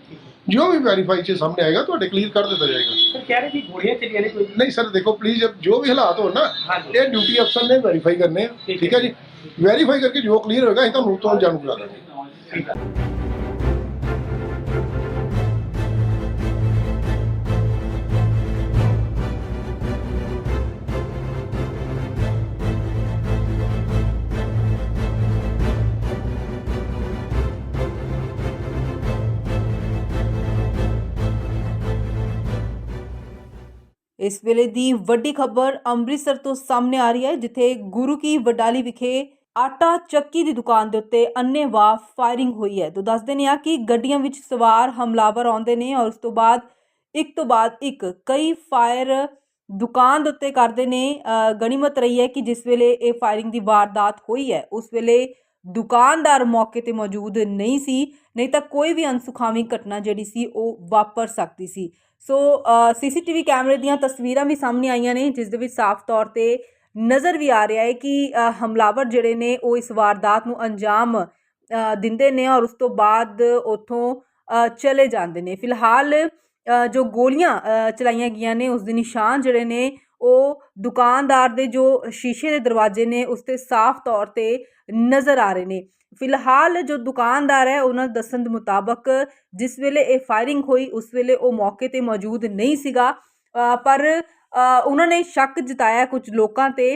ਜੋ ਵੀ ਵੈਰੀਫਾਈ ਚ ਸਾਹਮਣੇ ਆਏਗਾ ਤੁਹਾਡੇ ਕਲੀਅਰ ਕਰ ਦਿੱਤਾ ਜਾਏਗਾ। ਸਰ ਕਹਿ ਰਹੇ ਕਿ ਗੋਲੀਆਂ ਚੱਲੀਆਂ ਨੇ ਕੋਈ? ਨਹੀਂ ਸਰ ਦੇਖੋ ਪਲੀਜ਼ ਜੋ ਵੀ ਹਾਲਾਤ ਹੋਣ ਨਾ ਇਹ ਡਿਊਟੀ ਅਫਸਰ ਨੇ ਵੈਰੀਫਾਈ ਕਰਨੇ ਆ। ਠੀਕ ਠੀਕ ਹੈ ਜੀ? ਵੈਰੀਫਾਈ ਕਰਕੇ ਜੋ ਕਲੀਅਰ ਹੋਏਗਾ ਅਸੀਂ ਤੁਹਾਨੂੰ ਤੋਂ ਜਾਣੂ ਕਰਾ ਦਾਂਗੇ। ਇਸ ਵੇਲੇ ਦੀ ਵੱਡੀ ਖਬਰ ਅੰਮ੍ਰਿਤਸਰ ਤੋਂ ਸਾਹਮਣੇ ਆ ਰਹੀ ਹੈ, ਜਿੱਥੇ ਗੁਰੂ ਕੀ ਵਡਾਲੀ ਵਿਖੇ ਆਟਾ ਚੱਕੀ ਦੀ ਦੁਕਾਨ ਦੇ ਉੱਤੇ ਅੰਨ੍ਹੇਵਾਹ ਫਾਇਰਿੰਗ ਹੋਈ ਹੈ। ਤੋਂ ਦੱਸਦੇ ਨੇ ਆ ਕਿ ਗੱਡੀਆਂ ਵਿੱਚ ਸਵਾਰ ਹਮਲਾਵਰ ਆਉਂਦੇ ਨੇ ਔਰ ਉਸ ਤੋਂ ਬਾਅਦ ਇੱਕ ਤੋਂ ਬਾਅਦ ਇੱਕ ਕਈ ਫਾਇਰ ਦੁਕਾਨ ਦੇ ਉੱਤੇ ਕਰਦੇ ਨੇ। ਗਣੀਮਤ ਰਹੀ ਹੈ ਕਿ ਜਿਸ ਵੇਲੇ ਇਹ ਫਾਇਰਿੰਗ ਦੀ ਵਾਰਦਾਤ ਹੋਈ ਹੈ, ਉਸ ਵੇਲੇ ਦੁਕਾਨਦਾਰ ਮੌਕੇ ਤੇ ਮੌਜੂਦ ਨਹੀਂ ਸੀ, ਨਹੀਂ ਤਾਂ ਕੋਈ ਵੀ ਅਨਸੁਖਾਵੀ ਘਟਨਾ ਜਿਹੜੀ ਸੀ ਉਹ ਵਾਪਰ ਸਕਦੀ ਸੀ। ਸੋ ਸੀਸੀਟੀਵੀ ਕੈਮਰੇ ਦੀਆਂ ਤਸਵੀਰਾਂ ਵੀ ਸਾਹਮਣੇ ਆਈਆਂ ਨੇ, ਜਿਸ ਦੇ ਵਿੱਚ ਸਾਫ਼ ਤੌਰ ਤੇ ਨਜ਼ਰ ਵੀ ਆ ਰਿਹਾ ਹੈ ਕਿ ਹਮਲਾਵਰ ਜਿਹੜੇ ਨੇ ਉਹ ਇਸ ਵਾਰਦਾਤ ਨੂੰ ਅੰਜਾਮ ਦਿੰਦੇ ਨੇ ਔਰ ਉਸ ਤੋਂ ਬਾਅਦ ਉਥੋਂ ਚਲੇ ਜਾਂਦੇ ਨੇ। ਫਿਲਹਾਲ ਜੋ ਗੋਲੀਆਂ ਚਲਾਈਆਂ ਗਈਆਂ ਨੇ, ਉਸ ਦੇ ਨਿਸ਼ਾਨ ਜਿਹੜੇ ਨੇ, ਉਹ ਦੁਕਾਨਦਾਰ ਦੇ ਜੋ ਸ਼ੀਸ਼ੇ ਦੇ ਦਰਵਾਜ਼ੇ ਨੇ, ਉਸ ਤੇ ਸਾਫ਼ ਤੌਰ ਤੇ ਨਜ਼ਰ ਆ ਰਹੇ ਨੇ। ਫਿਲਹਾਲ ਜੋ ਦੁਕਾਨਦਾਰ ਹੈ ਉਹਨਾਂ ਦੱਸਣ ਦੇ ਮੁਤਾਬਕ ਜਿਸ ਵੇਲੇ ਇਹ ਫਾਇਰਿੰਗ ਹੋਈ ਉਸ ਵੇਲੇ ਉਹ ਮੌਕੇ ਤੇ ਮੌਜੂਦ ਨਹੀਂ ਸੀਗਾ। ਪਰ ਉਹਨਾਂ ਨੇ ਸ਼ੱਕ ਜਤਾਇਆ ਕੁਝ ਲੋਕਾਂ ਤੇ